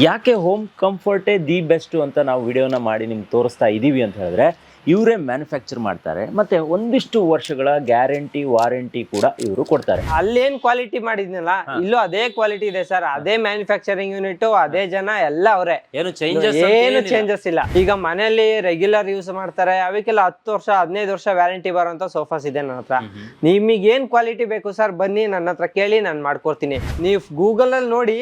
ಯಾಕೆ home ಕಂಫರ್ಟೇ the best ಅಂತ ನಾವು ವಿಡಿಯೋನ ಮಾಡಿ ನಿಮ್ಗೆ ತೋರಿಸ್ತಾ ಇದ್ದೀವಿ ಅಂತ ಹೇಳಿದ್ರೆ ಇವರೇ ಮ್ಯಾನುಫ್ಯಾಕ್ಚರ್ ಮಾಡ್ತಾರೆ ಮತ್ತೆ ಒಂದಿಷ್ಟು ವರ್ಷಗಳ ಗ್ಯಾರಂಟಿ ವಾರಂಟಿ ಕೂಡ ಇವರು ಕೊಡ್ತಾರೆ. ಅಲ್ಲೇನ್ ಕ್ವಾಲಿಟಿ ಮಾಡಿದ್ನಲ್ಲ ಇಲ್ಲೂ ಅದೇ ಕ್ವಾಲಿಟಿ ಇದೆ ಸರ್ ಅದೇ ಮ್ಯಾನುಫ್ಯಾಕ್ಚರಿಂಗ್ ಯೂನಿಟ್ ಅದೇ ಜನ ಎಲ್ಲ ಅವರೇ. ಏನು ಚೇಂಜಸ್ ಏನು ಚೇಂಜಸ್ ಇಲ್ಲ. ಈಗ ಮನೆಯಲ್ಲಿ ರೆಗ್ಯುಲರ್ ಯೂಸ್ ಮಾಡ್ತಾರೆ ಅವಕ್ಕೆಲ್ಲ ಹತ್ತು ವರ್ಷ ಹದಿನೈದು ವರ್ಷ ವ್ಯಾರಂಟಿ ಬರುವಂತ ಸೋಫಾಸ್ ಇದೆ ನನ್ನ ಹತ್ರ. ನಿಮಗೆ ಏನ್ ಕ್ವಾಲಿಟಿ ಬೇಕು ಸರ್ ಬನ್ನಿ ನನ್ನ ಹತ್ರ ಕೇಳಿ ನಾನು ಮಾಡ್ಕೊಡ್ತೀನಿ. ನೀವು ಗೂಗಲ್ ಅಲ್ಲಿ ನೋಡಿ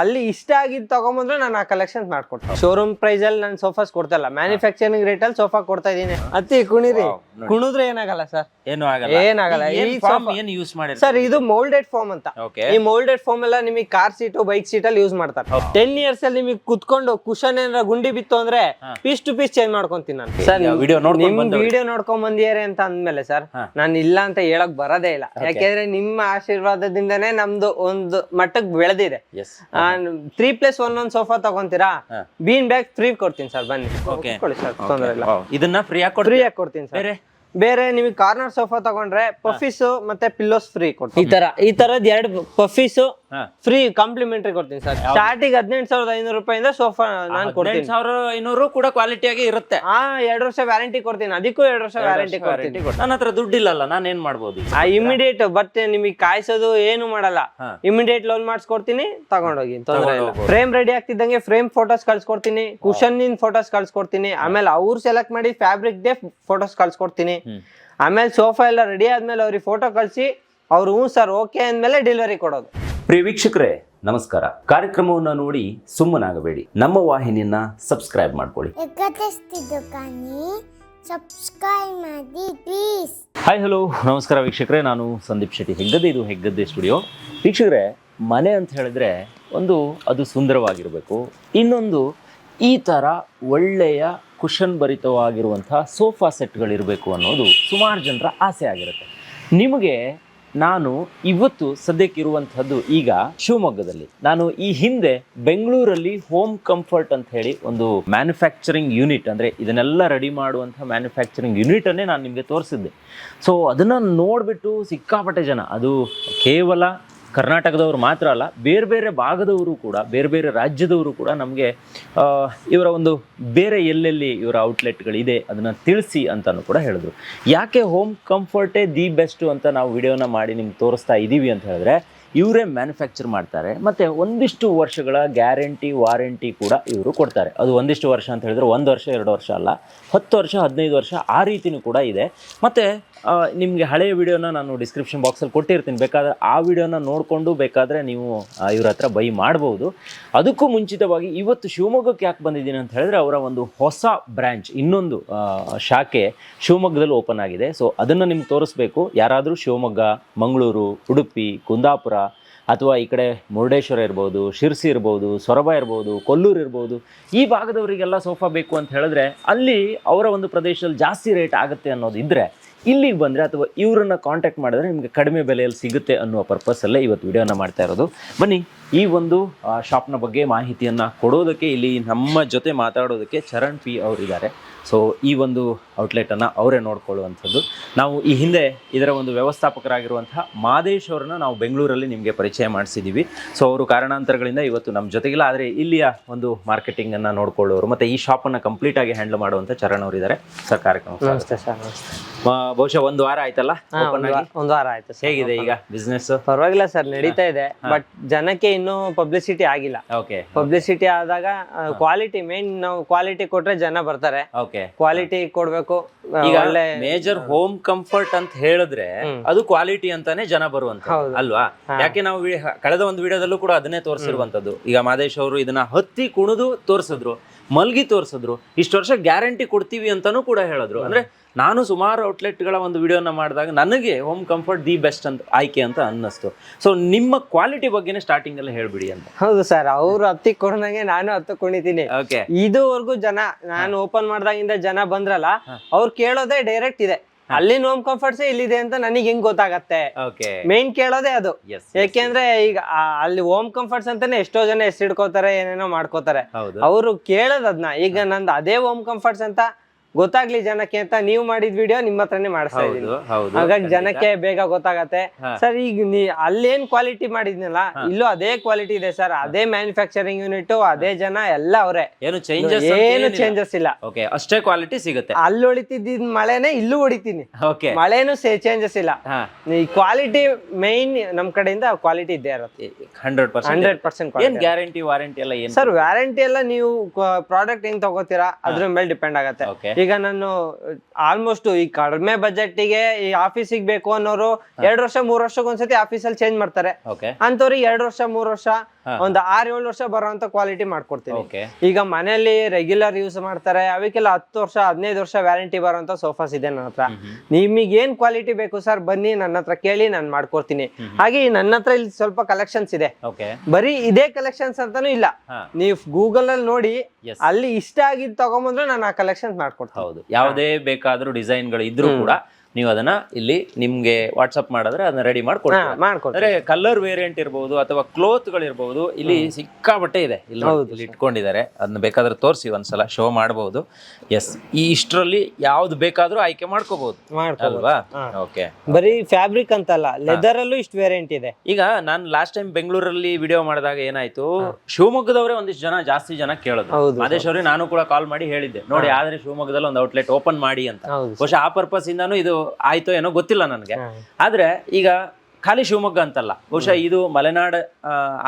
ಅಲ್ಲಿ ಇಷ್ಟ ಆಗಿದ್ ತಗೊಂಬಂದ್ರೆ ನಾನು ಆ ಕಲೆಕ್ಷನ್ ಮಾಡ್ಕೊಡ್ತೀನಿ. ಶೋರೂಮ್ ಪ್ರೈಸ್ ಅಲ್ಲಿ ನಾನು ಸೋಫಾಸ್ ಕೊಡ್ತಾ ಇಲ್ಲ. ಮ್ಯಾನುಫ್ಯಾಕ್ಚರಿಂಗ್ ರೇಟ್ ಅಲ್ಲಿ ಸೋಫಾ ಕೊಡ್ತಾ ಅತ್ತಿ ಕುಣಿರಿ. ಕುಣಿದ್ರೆ ಏನಾಗಲ್ಲ ಸರ್ ಏನು ಆಗಲ್ಲ. ಏನಾಗಲ್ಲ. ಏನ್ ಈ ಫಾರ್ಮ್ ಏನು ಯೂಸ್ ಮಾಡಿ ಸರ್ ಇದು ಮೋಲ್ಡೆಡ್ ಫಾರ್ಮ್ ಅಂತ. ಓಕೆ ಈ ಮೋಲ್ಡೆಡ್ ಫಾರ್ಮ್ ಎಲ್ಲ ನಿಮಗೆ ಕಾರ್ ಸೀಟು ಬೈಕ್ ಸೀಟ್ ಅಲ್ಲಿ ಯೂಸ್ ಮಾಡ್ತಾರೆ. ಟೆನ್ ಇಯರ್ಸ್ ಅಲ್ಲಿ ನಿಮಗೆ ಕುತ್ಕೊಂಡು ಕುಶನ್ ಏನಾರ ಗುಂಡಿ ಬಿತ್ತು ಅಂದ್ರೆ ಪೀಸ್ ಟು ಪೀಸ್ ಚೇಂಜ್ ಮಾಡ್ಕೊಂತೀನಿ ನಾನು. ಸರ್ ವಿಡಿಯೋ ನಿಮ್ ವಿಡಿಯೋ ನೋಡ್ಕೊಂಡ್ ಬಂದಿಯಾರೆ ಅಂತ ಅಂದ್ಮೇಲೆ ಸರ್. ನಾನು ಇಲ್ಲ ಅಂತ ಹೇಳಕ್ ಬರೋದೇ ಇಲ್ಲ. ಯಾಕೆಂದ್ರೆ ನಿಮ್ಮ ಆಶೀರ್ವಾದದಿಂದನೇ ನಮ್ದು ಒಂದು ಮಟ್ಟಕ್ಕೆ ಬೆಳೆದಿದೆ. ತ್ರೀ ಪ್ಲಸ್ ಒನ್ ಒಂದ್ ಸೋಫಾ ತಗೊಂತೀರಾ? ಬೀನ್ ಬ್ಯಾಗ್ ಫ್ರೀ ಕೊಡ್ತೀನಿ ಸರ್ ಬನ್ನಿ. Okay. ಕೂತ್ಕೊಳ್ಳಿ ಸರ್ ತೊಂದ್ರೆ ಇಲ್ಲ. ಇದನ್ನ ಫ್ರೀ ಆಗಿ ಫ್ರೀ ಆಗಿ ಕೊಡ್ತೀನಿ ಸರ್. ಬೇರೆ ನಿಮಗೆ ಕಾರ್ನರ್ ಸೋಫಾ ತಗೊಂಡ್ರೆ ಪಫೀಸ್ ಮತ್ತೆ ಪಿಲ್ಲೋಸ್ ಫ್ರೀ ಕೊಟ್ಟು ಈ ತರ ಈ ತರದ್ ಎರಡು ಪಫೀಸ್. ಫ್ರೀ ಕಾಂಪ್ಲಿಮೆಂಟರಿ ಕೊಡ್ತೀನಿ ಸರ್ ಸ್ಟಾರ್ಟಿಂಗ್ ಹದಿನೆಂಟು ಸಾವಿರದ ಐನೂರು ರೂಪಾಯಿಂದ ಸೋಫಾ ನಾನು ಕೊಡ್ತೀನಿ. ಸಾವಿರ ಐನೂರು ಕೂಡ ಕ್ವಾಲಿಟಿಯಾಗಿ ಇರುತ್ತೆ. ಹಾ ಎರಡು ವರ್ಷ ವ್ಯಾರಂಟಿ ಕೊಡ್ತೀನಿ. ಅದಕ್ಕೂ ಎರಡು ವರ್ಷ ವ್ಯಾರಂಟಿ ಕೊಡ್ತೀನಿ. ನನ್ನ ಹತ್ರ ದುಡ್ಡಿಲ್ಲಲ್ಲ ನಾನು ಏನ್ ಮಾಡ್ಬೋದು ಆ ಇಮಿಡಿಯೇಟ್ ಬಟ್ ನಿಮಗೆ ಕಾಯಿಸೋದು ಏನು ಮಾಡಲ್ಲ. ಇಮಿಡಿಯೇಟ್ ಲೋನ್ ಮಾಡಿಸ್ಕೊಡ್ತೀನಿ ತಗೊಂಡೋಗಿ ತೊಂದರೆ ಇಲ್ಲ. ಫ್ರೇಮ್ ರೆಡಿ ಆಗ್ತಿದ್ದಂಗೆ ಫ್ರೇಮ್ ಫೋಟೋಸ್ ಕಳ್ಸ್ಕೊಡ್ತೀನಿ ಕುಶನ್ ನಿನ್ ಫೋಟೋಸ್ ಕಳ್ಸ್ಕೊಡ್ತೀನಿ. ಆಮೇಲೆ ಅವ್ರು ಸೆಲೆಕ್ಟ್ ಮಾಡಿ ಫ್ಯಾಬ್ರಿಕ್ ದೇ ಫೋಟೋಸ್ ಕಳ್ಸ್ಕೊಡ್ತೀನಿ. ಆಮೇಲೆ ಸೋಫಾ ಎಲ್ಲ ರೆಡಿ ಆದ್ಮೇಲೆ ಅವ್ರಿಗೆ ಫೋಟೋ ಕಳ್ಸಿ ಅವ್ರು ಹ್ಞೂ ಸರ್ ಓಕೆ ಅಂದ್ಮೇಲೆ ಡೆಲಿವರಿ ಕೊಡೋದು. ಪ್ರಿಯ ವೀಕ್ಷಕರೇ ನಮಸ್ಕಾರ. ಕಾರ್ಯಕ್ರಮವನ್ನು ನೋಡಿ ಸುಮ್ಮನಾಗಬೇಡಿ. ನಮ್ಮ ವಾಹಿನಿಯನ್ನ ಸಬ್ಸ್ಕ್ರೈಬ್ ಮಾಡ್ಕೊಳ್ಳಿ. ಎಕತೆಸ್ತಿದ್ದು ಕಾನಿ ಸಬ್ಸ್ಕ್ರೈಬ್ ಮಾಡಿ ಪ್ಲೀಸ್ ಹಾಯ್ ಹಲೋ ನಮಸ್ಕಾರ ವೀಕ್ಷಕರೇ ನಾನು ಸಂದೀಪ್ ಶೆಟ್ಟಿ ಹೆಗ್ಗದ್ದೆ. ಇದು ಹೆಗ್ಗದ್ದೆ ಸ್ಟುಡಿಯೋ ವೀಕ್ಷಕರೇ ಮನೆ ಅಂತ ಹೇಳಿದ್ರೆ ಒಂದು ಅದು ಸುಂದರವಾಗಿರಬೇಕು. ಇನ್ನೊಂದು ಈ ಥರ ಒಳ್ಳೆಯ ಕುಷನ್ ಭರಿತವಾಗಿರುವಂಥ ಸೋಫಾ ಸೆಟ್ಗಳಿರಬೇಕು ಅನ್ನೋದು ಸುಮಾರು ಜನರ ಆಸೆ ಆಗಿರುತ್ತೆ. ನಿಮಗೆ ನಾನು ಇವತ್ತು ಸದ್ಯಕ್ಕಿರುವಂಥದ್ದು ಈಗ ಶಿವಮೊಗ್ಗದಲ್ಲಿ. ನಾನು ಈ ಹಿಂದೆ ಬೆಂಗಳೂರಲ್ಲಿ ಹೋಮ್ ಕಂಫರ್ಟ್ ಅಂತ ಹೇಳಿ ಒಂದು ಮ್ಯಾನುಫ್ಯಾಕ್ಚರಿಂಗ್ ಯೂನಿಟ್ ಅಂದರೆ ಇದನ್ನೆಲ್ಲ ರೆಡಿ ಮಾಡುವಂಥ ಮ್ಯಾನುಫ್ಯಾಕ್ಚರಿಂಗ್ ಯೂನಿಟನ್ನೇ ನಾನು ನಿಮಗೆ ತೋರಿಸಿದ್ದೆ. ಸೊ ಅದನ್ನು ನೋಡಿಬಿಟ್ಟು ಸಿಕ್ಕಾಪಟ್ಟೆ ಜನ, ಅದು ಕೇವಲ ಕರ್ನಾಟಕದವರು ಮಾತ್ರ ಅಲ್ಲ, ಬೇರೆ ಬೇರೆ ಭಾಗದವರು ಕೂಡ, ಬೇರೆ ಬೇರೆ ರಾಜ್ಯದವರು ಕೂಡ ನಮಗೆ ಇವರ ಒಂದು ಬೇರೆ ಎಲ್ಲೆಲ್ಲಿ ಇವರ ಔಟ್ಲೆಟ್ಗಳಿದೆ ಅದನ್ನು ತಿಳಿಸಿ ಅಂತಲೂ ಕೂಡ ಹೇಳಿದ್ರು. ಯಾಕೆ ಹೋಮ್ ಕಂಫರ್ಟೇ ದಿ ಬೆಸ್ಟು ಅಂತ ನಾವು ವಿಡಿಯೋನ ಮಾಡಿ ನಿಮ್ಗೆ ತೋರಿಸ್ತಾ ಇದ್ದೀವಿ ಅಂತ ಹೇಳಿದ್ರೆ ಇವರೇ ಮ್ಯಾನುಫ್ಯಾಕ್ಚರ್ ಮಾಡ್ತಾರೆ. ಮತ್ತು ಒಂದಿಷ್ಟು ವರ್ಷಗಳ ಗ್ಯಾರಂಟಿ ವಾರಂಟಿ ಕೂಡ ಇವರು ಕೊಡ್ತಾರೆ. ಅದು ಒಂದಿಷ್ಟು ವರ್ಷ ಅಂತ ಹೇಳಿದ್ರೆ ಒಂದು ವರ್ಷ, ಎರಡು ವರ್ಷ ಅಲ್ಲ. ಹತ್ತು ವರ್ಷ, ಹದಿನೈದು ವರ್ಷ ಆ ರೀತಿಯೂ ಕೂಡ ಇದೆ. ಮತ್ತು ನಿಮಗೆ ಹಳೆಯ ವಿಡಿಯೋನ ನಾನು ಡಿಸ್ಕ್ರಿಪ್ಷನ್ ಬಾಕ್ಸಲ್ಲಿ ಕೊಟ್ಟಿರ್ತೀನಿ. ಬೇಕಾದ್ರೆ ಆ ವಿಡಿಯೋನ ನೋಡಿಕೊಂಡು ಬೇಕಾದರೆ ನೀವು ಇವ್ರ ಹತ್ರ ಬೈ ಮಾಡ್ಬೋದು. ಅದಕ್ಕೂ ಮುಂಚಿತವಾಗಿ ಇವತ್ತು ಶಿವಮೊಗ್ಗಕ್ಕೆ ಯಾಕೆ ಬಂದಿದ್ದೀನಿ ಅಂತ ಹೇಳಿದ್ರೆ ಅವರ ಒಂದು ಹೊಸ ಬ್ರ್ಯಾಂಚ್ ಇನ್ನೊಂದು ಶಾಖೆ ಶಿವಮೊಗ್ಗದಲ್ಲಿ ಓಪನ್ ಆಗಿದೆ. ಸೊ ಅದನ್ನು ನಿಮ್ಗೆ ತೋರಿಸ್ಬೇಕು. ಯಾರಾದರೂ ಶಿವಮೊಗ್ಗ, ಮಂಗಳೂರು, ಉಡುಪಿ, ಕುಂದಾಪುರ ಅಥವಾ ಈ ಕಡೆ ಮುರುಡೇಶ್ವರ ಇರ್ಬೋದು, ಶಿರ್ಸಿ ಇರ್ಬೋದು, ಸೊರಬ ಇರ್ಬೋದು, ಕೊಲ್ಲೂರು ಇರ್ಬೋದು, ಈ ಭಾಗದವರಿಗೆಲ್ಲ ಸೋಫಾ ಬೇಕು ಅಂತ ಹೇಳಿದ್ರೆ ಅಲ್ಲಿ ಅವರ ಒಂದು ಪ್ರದೇಶದಲ್ಲಿ ಜಾಸ್ತಿ ರೇಟ್ ಆಗುತ್ತೆ ಅನ್ನೋದು ಇದ್ದರೆ ಇಲ್ಲಿಗೆ ಬಂದರೆ ಅಥವಾ ಇವರನ್ನು ಕಾಂಟ್ಯಾಕ್ಟ್ ಮಾಡಿದ್ರೆ ನಿಮಗೆ ಕಡಿಮೆ ಬೆಲೆಯಲ್ಲಿ ಸಿಗುತ್ತೆ ಅನ್ನುವ ಪರ್ಪಸಲ್ಲೇ ಇವತ್ತು ವಿಡಿಯೋನ ಮಾಡ್ತಾ ಇರೋದು. ಬನ್ನಿ, ಈ ಒಂದು ಶಾಪ್ನ ಬಗ್ಗೆ ಮಾಹಿತಿಯನ್ನು ಕೊಡೋದಕ್ಕೆ, ಇಲ್ಲಿ ನಮ್ಮ ಜೊತೆ ಮಾತಾಡೋದಕ್ಕೆ ಚರಣ್ ಪಿ ಅವರಿದ್ದಾರೆ. ಸೊ ಈ ಒಂದು ಔಟ್ಲೆಟನ್ನು ಅವರೇ ನೋಡ್ಕೊಳ್ಳುವಂಥದ್ದು. ನಾವು ಈ ಹಿಂದೆ ಇದರ ಒಂದು ವ್ಯವಸ್ಥಾಪಕರಾಗಿರುವಂತಹ ಮಾದೇಶ್ ಅವರನ್ನು ನಾವು ಬೆಂಗಳೂರಲ್ಲಿ ನಿಮಗೆ ಪರಿಚಯ ಮಾಡಿಸಿದ್ದೀವಿ ಸೊ ಅವರು ಕಾರಣಾಂತರಗಳಿಂದ ಇವತ್ತು ನಮ್ಮ ಜೊತೆಗಿಲ್ಲ ಆದರೆ ಇಲ್ಲಿಯ ಒಂದು ಮಾರ್ಕೆಟಿಂಗನ್ನು ನೋಡ್ಕೊಳ್ಳೋರು ಮತ್ತು ಈ ಶಾಪನ್ನು ಕಂಪ್ಲೀಟಾಗಿ ಹ್ಯಾಂಡಲ್ ಮಾಡುವಂಥ ಚರಣ್ ಅವರಿದ್ದಾರೆ ಸರ್ ಕಾರ್ಯಕ್ರಮ ನಮಸ್ತೆ ಸರ್ ನಮಸ್ತೆ. ಬಹುಶಃ ಒಂದು ವಾರ ಆಯ್ತಲ್ಲ ಒಂದ್ ವಾರ ಆಯ್ತು ಹೇಗಿದೆ ಈಗ ಬಿಸ್ನೆಸ್ ಪರವಾಗಿಲ್ಲ ಸರ್ ನಡೀತಾ ಇದೆ. ಬಟ್ ಜನಕ್ಕೆ ಇನ್ನೂ ಪಬ್ಲಿಸಿಟಿ ಆಗಿಲ್ಲ. ಓಕೆ ಪಬ್ಲಿಸಿಟಿ ಆದಾಗ ಕ್ವಾಲಿಟಿ ಮೇನ್ ನಾವು ಕ್ವಾಲಿಟಿ ಕೊಟ್ರೆ ಜನ ಬರ್ತಾರೆ. ಓಕೆ ಕ್ವಾಲಿಟಿ ಕೊಡ್ಬೇಕು. ಈಗ ಒಳ್ಳೆ ಮೇಜರ್ ಹೋಮ್ ಕಂಫರ್ಟ್ ಅಂತ ಹೇಳಿದ್ರೆ ಅದು ಕ್ವಾಲಿಟಿ ಅಂತಾನೆ ಜನ ಬರುವಂತ ಅಲ್ವಾ? ಯಾಕೆ ನಾವು ಕಳೆದ ಒಂದು ವಿಡಿಯೋದಲ್ಲೂ ಕೂಡ ಅದನ್ನೇ ತೋರಿಸಿರುವಂತದ್ದು ಈಗ ಮಾದೇಶ್ ಅವರು ಇದನ್ನ ಹತ್ತಿ ಕುಣಿದು ತೋರಿಸಿದ್ರು ಮಲ್ಗಿ ತೋರಿಸಿದ್ರು ಇಷ್ಟು ವರ್ಷ ಗ್ಯಾರಂಟಿ ಕೊಡ್ತೀವಿ ಅಂತಾನೂ ಕೂಡ ಹೇಳಿದ್ರು. ಅಂದ್ರೆ ನಾನು ಸುಮಾರು ಔಟ್ಲೆಟ್ಗಳ ಒಂದು ವಿಡಿಯೋನ ಮಾಡಿದಾಗ ನನಗೆ ಹೋಮ್ ಕಂಫರ್ಟ್ ದಿ ಬೆಸ್ಟ್ ಅಂತ ಆಯ್ಕೆ ಅಂತ ಅನ್ನಿಸ್ತು. ಸೊ ನಿಮ್ಮ ಕ್ವಾಲಿಟಿ ಬಗ್ಗೆನೇ ಸ್ಟಾರ್ಟಿಂಗ್ ಅಲ್ಲಿ ಹೇಳ್ಬಿಡಿ ಅಂತ. ಹೌದು ಸರ್ ಅವ್ರು ಹತ್ತಿ ಕೊಡ್ದಂಗೆ ನಾನು ಹತ್ತು ಕುಣಿತೀನಿ ಓಕೆ ಇದುವರೆಗೂ ಜನ ನಾನು ಓಪನ್ ಮಾಡ್ದಾಗಿಂದ ಜನ ಬಂದ್ರಲ್ಲ ಅವ್ರು ಕೇಳೋದೇ ಡೈರೆಕ್ಟ್ ಇದೆ. ಅಲ್ಲಿನ ಹೋಮ್ ಕಂಫರ್ಟ್ಸ್ ಇಲ್ಲಿದೆ ಅಂತ ನನಗೆ ಹೆಂಗ್ ಗೊತ್ತಾಗತ್ತೆ? ಓಕೆ ಮೇನ್ ಕೇಳೋದೇ ಅದು. ಯಾಕೆಂದ್ರೆ ಈಗ ಅಲ್ಲಿ ಹೋಮ್ ಕಂಫರ್ಟ್ಸ್ ಅಂತಾನೆ ಎಷ್ಟೋ ಜನ ಹೆಸರಿಡ್ಕೋತಾರೆ ಏನೇನೋ ಮಾಡ್ಕೋತಾರೆ. ಹೌದು. ಅವರು ಕೇಳೋದ್ ಅದ್ನ. ಈಗ ನಂದು ಅದೇ ಹೋಮ್ ಕಂಫರ್ಟ್ಸ್ ಅಂತ ಗೊತ್ತಾಗ್ಲಿ ಜನಕ್ಕೆ ಅಂತ ನೀವು ಮಾಡಿದ ವಿಡಿಯೋ ನಿಮ್ಮ ಹತ್ರನೇ ಮಾಡಿಸ್ತಾ ಇದ್ದೀನಿ. ಹೌದು. ಹಾಗಾಗಿ ಜನಕ್ಕೆ ಬೇಗ ಗೊತ್ತಾಗತ್ತೆ. ಸರ್ ಈಗ ನೀ ಅಲ್ಲೇನ್ ಕ್ವಾಲಿಟಿ ಮಾಡಿದ್ನಲ್ಲ ಇಲ್ಲೂ ಅದೇ ಕ್ವಾಲಿಟಿ ಇದೆ ಸರ್. ಅದೇ ಮ್ಯಾನುಫ್ಯಾಕ್ಚರಿಂಗ್ ಯೂನಿಟ್ ಅದೇ ಜನ ಎಲ್ಲ ಅವರೇ. ಏನು ಚೇಂಜಸ್ ಏನು ಚೇಂಜಸ್ ಇಲ್ಲ. ಓಕೆ ಅಷ್ಟೇ ಕ್ವಾಲಿಟಿ ಸಿಗುತ್ತೆ. ಅಲ್ಲಿ ಹೊಡಿತಿದ್ದ ಮಳೆನೆ ಇಲ್ಲೂ ಹೊಡಿತೀನಿ. ಓಕೆ ಮಳೆನೂ ಚೇಂಜಸ್ ಇಲ್ಲ. ಈ ಕ್ವಾಲಿಟಿ ಮೈನ್ ನಮ್ ಕಡೆಯಿಂದ ಕ್ವಾಲಿಟಿ ಇದ್ದೇ ಇರುತ್ತೆ. ಹಂಡ್ರೆಡ್ ಪರ್ಸೆಂಟ್ ಹಂಡ್ರೆಡ್ ಪರ್ಸೆಂಟ್ ಏನ್ ಗ್ಯಾರಂಟಿ ವಾರಂಟಿ ಎಲ್ಲ ಏನ್ ಸರ್ ವ್ಯಾರಂಟಿ ಎಲ್ಲ ನೀವು ಪ್ರಾಡಕ್ಟ್ ಹೆಂಗ್ ತಗೋತೀರಾ ಅದ್ರ ಮೇಲೆ ಡಿಪೆಂಡ್ ಆಗುತ್ತೆ. ಓಕೆ ಈಗ ನಾನು ಆಲ್ಮೋಸ್ಟ್ ಈ ಕಡಿಮೆ ಬಜೆಟ್ಗೆ ಈ ಆಫೀಸಿಗೆ ಬೇಕು ಅನ್ನೋರು ಎರಡ್ ವರ್ಷ ಮೂರ್ ವರ್ಷಕ್ಕೆ ಒಂದ್ಸತಿ ಆಫೀಸಲ್ಲಿ ಚೇಂಜ್ ಮಾಡ್ತಾರೆ ಅಂತವ್ರಿ ಅಂತವ್ರಿಗೆ ಎರಡ್ ವರ್ಷ ಮೂರ್ ವರ್ಷ. ಒಂದ್ ಆರ್ ಏಳು ವರ್ಷ ಬರೋಂತ ಕ್ವಾಲಿಟಿ ಮಾಡ್ಕೊಡ್ತೀನಿ. ಈಗ ಮನೆಯಲ್ಲಿ ರೆಗ್ಯುಲರ್ ಯೂಸ್ ಮಾಡ್ತಾರೆ ಅವಕ್ಕೆಲ್ಲ ಹತ್ತು ವರ್ಷ ಹದಿನೈದು ವರ್ಷ ವ್ಯಾರಂಟಿ ಬರೋಂತ ಸೋಫಾಸ್ ಇದೆ ನನ್ನ ಹತ್ರ. ನಿಮಗೆ ಏನ್ ಕ್ವಾಲಿಟಿ ಬೇಕು ಸರ್ ಬನ್ನಿ ನನ್ನ ಹತ್ರ ಕೇಳಿ ನಾನು ಮಾಡ್ಕೊಡ್ತೀನಿ. ಹಾಗೆ ನನ್ನ ಹತ್ರ ಇಲ್ಲಿ ಸ್ವಲ್ಪ ಕಲೆಕ್ಷನ್ಸ್ ಇದೆ. ಬರೀ ಇದೇ ಕಲೆಕ್ಷನ್ಸ್ ಅಂತಾನೂ ಇಲ್ಲ. ನೀವು ಗೂಗಲ್ ಅಲ್ಲಿ ನೋಡಿ. ಅಲ್ಲಿ ಇಷ್ಟ ಆಗಿದ್ದು ತಗೊಂಬಂದ್ರೆ ನಾನು ಆ ಕಲೆಕ್ಷನ್ ಮಾಡ್ಕೊಡ್ತೀನಿ. ಹೌದು. ಯಾವುದೇ ಬೇಕಾದ್ರೂ ಡಿಸೈನ್ಗಳು ಇದ್ರೂ ಕೂಡ ನೀವು ಅದನ್ನ ಇಲ್ಲಿ ನಿಮ್ಗೆ ವಾಟ್ಸ್ಆಪ್ ಮಾಡಿದ್ರೆ ಅದನ್ನ ರೆಡಿ ಮಾಡಿ ಹಾ, ಕೊಡ್ತೀರಾ ಮಾಡ್ಕೊಡ್ತೀನಿ ಅಂದ್ರೆ ಕಲರ್ ವೇರಿಯಂಟ್ ಇರಬಹುದು ಅಥವಾ ಕ್ಲೋತ್ ಇರಬಹುದು ಇಲ್ಲಿ ಸಿಕ್ಕಾಬಟ್ಟೆ ಇದೆ ಇಲ್ಲಿ ಇಟ್ಕೊಂಡಿದ್ದಾರೆ. ಅದನ್ನ ಬೇಕಾದ್ರೆ ತೋರಿಸಿ ಒಂದ್ಸಲ ಶೋ ಮಾಡಬಹುದು ಎಸ್ ಈ ಇಷ್ಟರಲ್ಲಿ ಯಾವ್ದು ಬೇಕಾದ್ರೂ ಆಯ್ಕೆ ಮಾಡ್ಕೋಬಹುದು ಅಲ್ವಾ? ಓಕೆ ಬರೀ ಫ್ಯಾಬ್ರಿಕ್ ಅಂತಲ್ಲ ಲೆದರ್ ಅಲ್ಲೂ ಇಷ್ಟು ವೇರಿಯಂಟ್ ಇದೆ. ಈಗ ನಾನು ಲಾಸ್ಟ್ ಟೈಮ್ ಬೆಂಗಳೂರಲ್ಲಿ ವಿಡಿಯೋ ಮಾಡಿದಾಗ ಏನಾಯ್ತು ಶಿವಮೊಗ್ಗದವರೇ ಒಂದಿಷ್ಟು ಜನ ಜಾಸ್ತಿ ಜನ ಕೇಳೋದು ಆದೇಶ್ ಅವರೇ ಅವ್ರಿಗೆ ನಾನು ಕೂಡ ಕಾಲ್ ಮಾಡಿ ಹೇಳಿದ್ದೆ. ನೋಡಿ ಆದ್ರೆ ಶಿವಮೊಗ್ಗದಲ್ಲಿ ಒಂದು ಔಟ್ಲೆಟ್ ಓಪನ್ ಮಾಡಿ ಅಂತ. ಬಹುಶಃ ಆ ಪರ್ಪಸ್ ಇಂದಾನು ಇದು ಆಯ್ತೋ ಏನೋ ಗೊತ್ತಿಲ್ಲ ನನಗೆ. ಆದ್ರೆ ಈಗ ಖಾಲಿ ಶಿವಮೊಗ್ಗ ಅಂತಲ್ಲ ಬಹುಶಃ ಇದು ಮಲೆನಾಡ್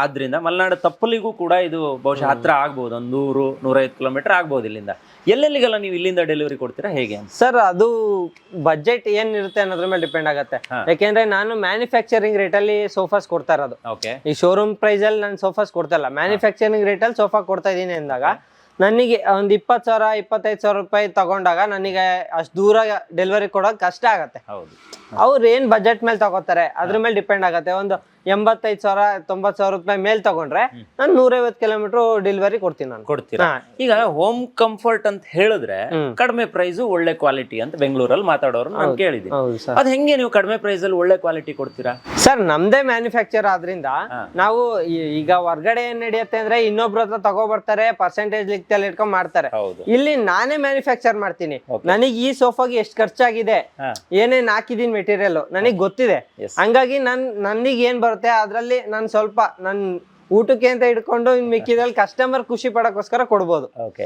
ಆದ್ರಿಂದ ಮಲೆನಾಡು ತಪ್ಪಲಿಗೂ ಕೂಡ ಇದು ಬಹುಶಃ ಹತ್ರ ಆಗ್ಬೋದು ಒಂದು ನೂರು ನೂರೈವತ್ತು ಕಿಲೋಮೀಟರ್ ಆಗ್ಬೋದು ಇಲ್ಲಿಂದ. ಎಲ್ಲೆಲ್ಲಿಗೆಲ್ಲ ನೀವು ಇಲ್ಲಿಂದ ಡೆಲಿವರಿ ಕೊಡ್ತೀರಾ ಹೇಗೆ ಸರ್ ಅದು ಬಜೆಟ್ ಏನಿರುತ್ತೆ ಅನ್ನೋದ್ರ ಮೇಲೆ ಡಿಪೆಂಡ್ ಆಗುತ್ತೆ. ಯಾಕೆಂದ್ರೆ ನಾನು ಮ್ಯಾನುಫ್ಯಾಕ್ಚರಿಂಗ್ ರೇಟ್ ಅಲ್ಲಿ ಸೋಫಾಸ್ ಕೊಡ್ತಾ ಇರೋದು. ಈ ಶೋರೂಮ್ ಪ್ರೈಸ್ ಅಲ್ಲಿ ನಾನು ಸೋಫಾಸ್ ಕೊಡ್ತಾ ಇಲ್ಲ. ಮ್ಯಾನುಫ್ಯಾಕ್ಚರಿಂಗ್ ರೇಟ್ ಅಲ್ಲಿ ಸೋಫಾ ಕೊಡ್ತಾ ಇದ್ದೀನಿ ಅಂದಾಗ ನನಗೆ ಒಂದು ಇಪ್ಪತ್ತು ಸಾವಿರ ಇಪ್ಪತ್ತೈದು ಸಾವಿರ ರೂಪಾಯಿ ತಗೊಂಡಾಗ ನನಗೆ ಅಷ್ಟು ದೂರ ಡೆಲಿವರಿ ಕೊಡೋಕೆ ಕಷ್ಟ ಆಗುತ್ತೆ. ಹೌದು. ಅವ್ರು ಏನು ಬಜೆಟ್ ಮೇಲೆ ತಗೋತಾರೆ ಅದ್ರ ಮೇಲೆ ಡಿಪೆಂಡ್ ಆಗುತ್ತೆ. ಒಂದು ಎಂಬತ್ತೈದು ಸಾವಿರ ತೊಂಬತ್ ಸಾವಿರ ರೂಪಾಯಿ ಮೇಲೆ ತಗೊಂಡ್ರೆ ನಾನು ನೂರೈವತ್ತು ಕಿಲೋಮೀಟರ್ ಡೆಲಿವರಿ ಕೊಡ್ತೀನಿ ನಾನು. ಕೊಡ್ತೀರಾ? ಈಗ ಹೋಮ್ ಕಂಫರ್ಟ್ ಅಂತ ಹೇಳಿದ್ರೆ. ಕಡಿಮೆ ಪ್ರೈಸ್ ಒಳ್ಳೆ ಕ್ವಾಲಿಟಿ ಅಂತ ಬೆಂಗಳೂರಲ್ಲಿ ಮಾತಾಡೋರು ನಾನು ಕೇಳಿದ್ದೀನಿ. ಅದು ಹೆಂಗೆ ನೀವು ಕಡಿಮೆ ಪ್ರೈಸ್ ಅಲ್ಲಿ ಒಳ್ಳೆ ಕ್ವಾಲಿಟಿ ಕೊಡ್ತೀರಾ? ಸರ್ ನಮ್ದೇ ಮ್ಯಾನುಫ್ಯಾಕ್ಚರ್ ಆದ್ರಿಂದ ನಾವು ಈಗ ಹೊರ್ಗಡೆ ಏನ್ ನಡೆಯುತ್ತೆ ಅಂದ್ರೆ ಇನ್ನೊಬ್ರ ಹತ್ರ ತಗೋ ಬರ್ತಾರೆ ಪರ್ಸೆಂಟೇಜ್ ಲಿಕ್ತಲ್ಲಿ ಇಟ್ಕೊಂಡ್ ಮಾಡ್ತಾರೆ. ಇಲ್ಲಿ ನಾನೇ ಮ್ಯಾನುಫ್ಯಾಕ್ಚರ್ ಮಾಡ್ತೀನಿ. ನನಗೆ ಈ ಸೋಫಾಗೆ ಎಷ್ಟು ಖರ್ಚಾಗಿದೆ? ಏನೇನ್ ಹಾಕಿದೀನಿ ಮೆಟೀರಿಯಲ್ ನನಗೆ ಗೊತ್ತಿದೆ. ಹಂಗಾಗಿ ನನ್ ನನಗೆ ಏನ್ ಬರುತ್ತೆ. ಅದ್ರಲ್ಲಿ ನಾನು ಸ್ವಲ್ಪ ನನ್ನ ಊಟಕ್ಕೆ ಅಂತ ಇಟ್ಕೊಂಡು ಇನ್ ಮಿಕ್ಕಿದಲ್ಲಿ ಕಸ್ಟಮರ್ ಖುಷಿ ಪಡಕ್ಕೋಸ್ಕರ ಕೊಡ್ಬೋದು. ಓಕೆ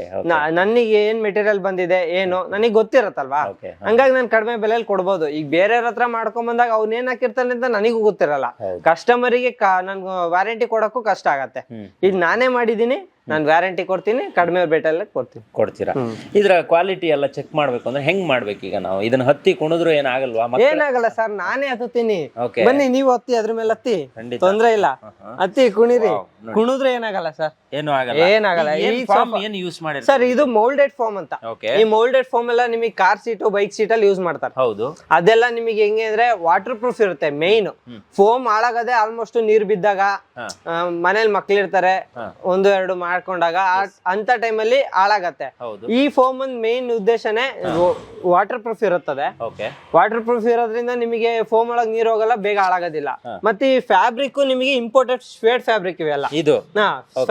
ನನಗೆ ಏನ್ ಮೆಟೀರಿಯಲ್ ಬಂದಿದೆ ಏನು ನನಗೆ ಗೊತ್ತಿರತ್ತಲ್ವಾ? ಹಂಗಾಗಿ ನಾನು ಕಡಿಮೆ ಬೆಲೆಯಲ್ಲಿ ಕೊಡ್ಬೋದು. ಈಗ ಬೇರೆಯವ್ರ ಹತ್ರ ಮಾಡ್ಕೊಂಡ್ ಬಂದಾಗ ಅವ್ನ ಏನ್ ಹಾಕಿರ್ತಾನೆ ಅಂತ ನನಗೂ ಗೊತ್ತಿರಲ್ಲ. ಹೌದು. ಕಸ್ಟಮರಿಗೆ ನನ್ಗೆ ವ್ಯಾರಂಟಿ ಕೊಡಕ್ಕೂ ಕಷ್ಟ ಆಗತ್ತೆ. ಹ್ಮ್. ಈಗ ನಾನೇ ಮಾಡಿದೀನಿ ನಾನು ವ್ಯಾರಂಟಿ ಕೊಡ್ತೀನಿ ಕಡಿಮೆ ಬೆಲೆಯಲ್ಲಿ ಕೊಡ್ತೀನಿ. ಕೊಡ್ತೀರಾ? ಇದ್ರ ಕ್ವಾಲಿಟಿ ಎಲ್ಲ ಚೆಕ್ ಮಾಡ್ಬೇಕು ಅಂದ್ರೆ ಹೆಂಗ್ ಮಾಡ್ಬೇಕು ಈಗ ನಾವು? ಇದನ್ನ ಹತ್ತಿ ಕುಣಿದ್ರು ಏನಾಗಲ್ವಾ ಏನಾಗಲ್ಲ ಸರ್ ನಾನೇ ಹತ್ತುತ್ತೀನಿ. Okay. ಬನ್ನಿ ನೀವು ಹತ್ತಿ ಅದ್ರ ಮೇಲೆ ಹತ್ತಿ. ಖಂಡಿತ. ತೊಂದ್ರೆ ಇಲ್ಲ. ಹತ್ತಿ ಕುಣಿರಿ. ಕುಣಿದ್ರೆ ಏನಾಗಲ್ಲ ಸರ್ ಏನು ಆಗಲ್ಲ. ಏನಾಗಲ್ಲ. ಏನ್ ಈ ಫಾರ್ಮ್ ಏನು ಯೂಸ್ ಮಾಡಿ ಸರ್ ಇದು ಮೋಲ್ಡೆಡ್ ಫಾರ್ಮ್ ಅಂತ. ಈ ಮೋಲ್ಡೆಡ್ ಫಾರ್ಮ್ ಎಲ್ಲ ನಿಮಗೆ ಕಾರ್ ಸೀಟು ಬೈಕ್ ಸೀಟಲ್ಲಿ ಯೂಸ್ ಮಾಡ್ತಾರೆ. ಹೌದು. ಅದೆಲ್ಲ ನಿಮಗೆ ಹೆಂಗೆ ಅಂದ್ರೆ ವಾಟರ್ ಪ್ರೂಫ್ ಇರುತ್ತೆ ಮೇನ್ ಫೋಮ್ ಹಾಳಾಗದೆ ಆಲ್ಮೋಸ್ಟ್ ನೀರ್ ಬಿದ್ದಾಗ ಮನೇಲಿ ಮಕ್ಳಿರ್ತಾರೆ. ಒಂದು ಎರಡು ಮಾಡ್ಕೊಂಡಾಗ ಅಂತ ಟೈಮಲ್ಲಿ ಹಾಳಾಗತ್ತೆ. ಈ ಫೋಮ್ ಒಂದ್ ಮೇನ್ ಉದ್ದೇಶನೇ ವಾಟರ್ ಪ್ರೂಫ್ ಇರುತ್ತದೆ. ವಾಟರ್ ಪ್ರೂಫ್ ಇರೋದ್ರಿಂದ ನಿಮಗೆ ಫೋಮ್ ಒಳಗೆ ನೀರು ಹೋಗಲ್ಲ ಬೇಗ ಹಾಳಾಗೋದಿಲ್ಲ. ಮತ್ತೆ ಈ ಫ್ಯಾಬ್ರಿಕ್ ನಿಮಗೆ ಇಂಪೋರ್ಟೆಡ್ ಸ್ವೇಡ್ ಫ್ಯಾಬ್ರಿಕ್ ಇವೆಲ್ಲ ಇದು.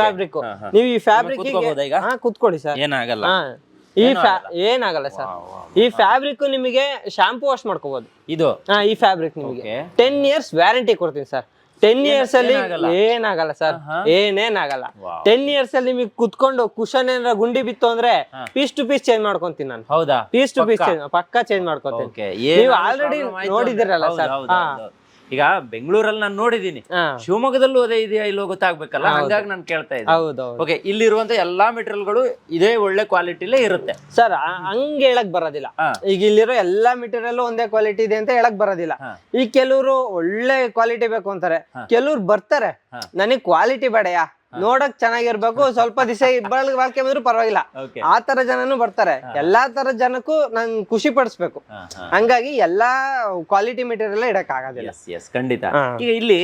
ಫ್ಯಾಬ್ರಿಕ್. ಫ್ಯಾಬ್ರಿಕ್. ನೀವು ಈ ಫ್ಯಾಬ್ರಿಕ್ ಕುತ್ಕೋಬೋದಾ ಈಗ? ಹಾ ಕುತ್ಕೊಳ್ಳಿ ಸರ್. ಏನಾಗಲ್ಲ. ಹಾ. ಈ ಫ್ಯಾ- ಏನಾಗಲ್ಲ ಸರ್. ಈ ಫ್ಯಾಬ್ರಿಕ್ ನಿಮಗೆ ಶಾಂಪೂ ವಾಶ್ ಮಾಡ್ಕೋಬಹುದು ಇದು? ಹಾ ಈ ಫ್ಯಾಬ್ರಿಕ್ ನಿಮಗೆ. Okay. ಟೆನ್ ಇಯರ್ಸ್ ವ್ಯಾರಂಟಿ ಕೊಡ್ತೀನಿ ಸರ್. ಟೆನ್ ಇಯರ್ಸ್ ಅಲ್ಲಿ ಏನಾಗಲ್ಲ? ಏನಾಗಲ್ಲ ಸರ್. ಏನೇನಾಗಲ್ಲ. Wow. ಟೆನ್ ಇಯರ್ಸ್ ಅಲ್ಲಿ ನಿಮಗೆ ಕುತ್ಕೊಂಡು ಕುಶನ್ ಏನಾರ ಗುಂಡಿ ಬಿತ್ತು ಅಂದ್ರೆ ಪೀಸ್ ಟು ಪೀಸ್ ಚೇಂಜ್ ಮಾಡ್ಕೊಂತೀನಿ ನಾನು. ಹೌದಾ? ಪೀಸ್ ಟು ಪೀಸ್ ಪಕ್ಕಾ? ಚೇಂಜ್ ಪಕ್ಕ ಚೇಂಜ್ ಮಾಡ್ಕೊತೀನಿ. ಓಕೆ ನೀವು ಆಲ್ರೆಡಿ ನೋಡಿದಿರಲ್ಲ ಸರ್. ಹಾ. ಈಗ ಬೆಂಗಳೂರಲ್ಲಿ ನಾನು ನೋಡಿದೀನಿ. ಶಿವಮೊಗ್ಗದಲ್ಲೂ ಅದೇ ಇದೆಯಾ ಇಲ್ಲೋ ಗೊತ್ತಾಗ್ಬೇಕಲ್ಲ? ಹಂಗಾಗಿ ನಾನು ಕೇಳ್ತಾ ಇದ್ದೆ ಓಕೆ ಇಲ್ಲಿರುವಂತ ಎಲ್ಲಾ ಮೆಟೀರಿಯಲ್ಗಳು ಇದೇ ಒಳ್ಳೆ ಕ್ವಾಲಿಟಿಲೇ ಇರುತ್ತೆ. ಸರ್ ಹಂಗ ಹೇಳಕ್ ಬರೋದಿಲ್ಲ. ಈಗ ಇಲ್ಲಿರೋ ಎಲ್ಲಾ ಮೆಟೀರಿಯಲ್ ಒಂದೇ ಕ್ವಾಲಿಟಿ ಇದೆ ಅಂತ ಹೇಳಕ್ ಬರೋದಿಲ್ಲ. ಈ ಈಗ ಕೆಲವರು ಒಳ್ಳೆ ಕ್ವಾಲಿಟಿ ಬೇಕು ಅಂತಾರೆ. ಕೆಲವ್ರು ಬರ್ತಾರೆ. ನನಗೆ ನನಗ್ ಕ್ವಾಲಿಟಿ ಬೇಡಯಾ? ನೋಡಕ್ ಚೆನ್ನಾಗಿರ್ಬೇಕು ಸ್ವಲ್ಪ ದಿವಸ ಬಾಳ್ಕೆ ಬಂದ್ರು ಪರವಾಗಿಲ್ಲ. ಆ ತರ ಜನನು ಬರ್ತಾರೆ. ಎಲ್ಲಾ ತರ ಜನಕ್ಕೂ ನಾನ್ ಖುಷಿ ಪಡಿಸ್ಬೇಕು. ಹಂಗಾಗಿ ಎಲ್ಲಾ ಕ್ವಾಲಿಟಿ ಮೆಟೀರಿಯಲ್ ಇಡಕ್ ಆಗೋದಿಲ್ಲ ಎಸ್ ಖಂಡಿತ. ಈಗ ಇಲ್ಲಿ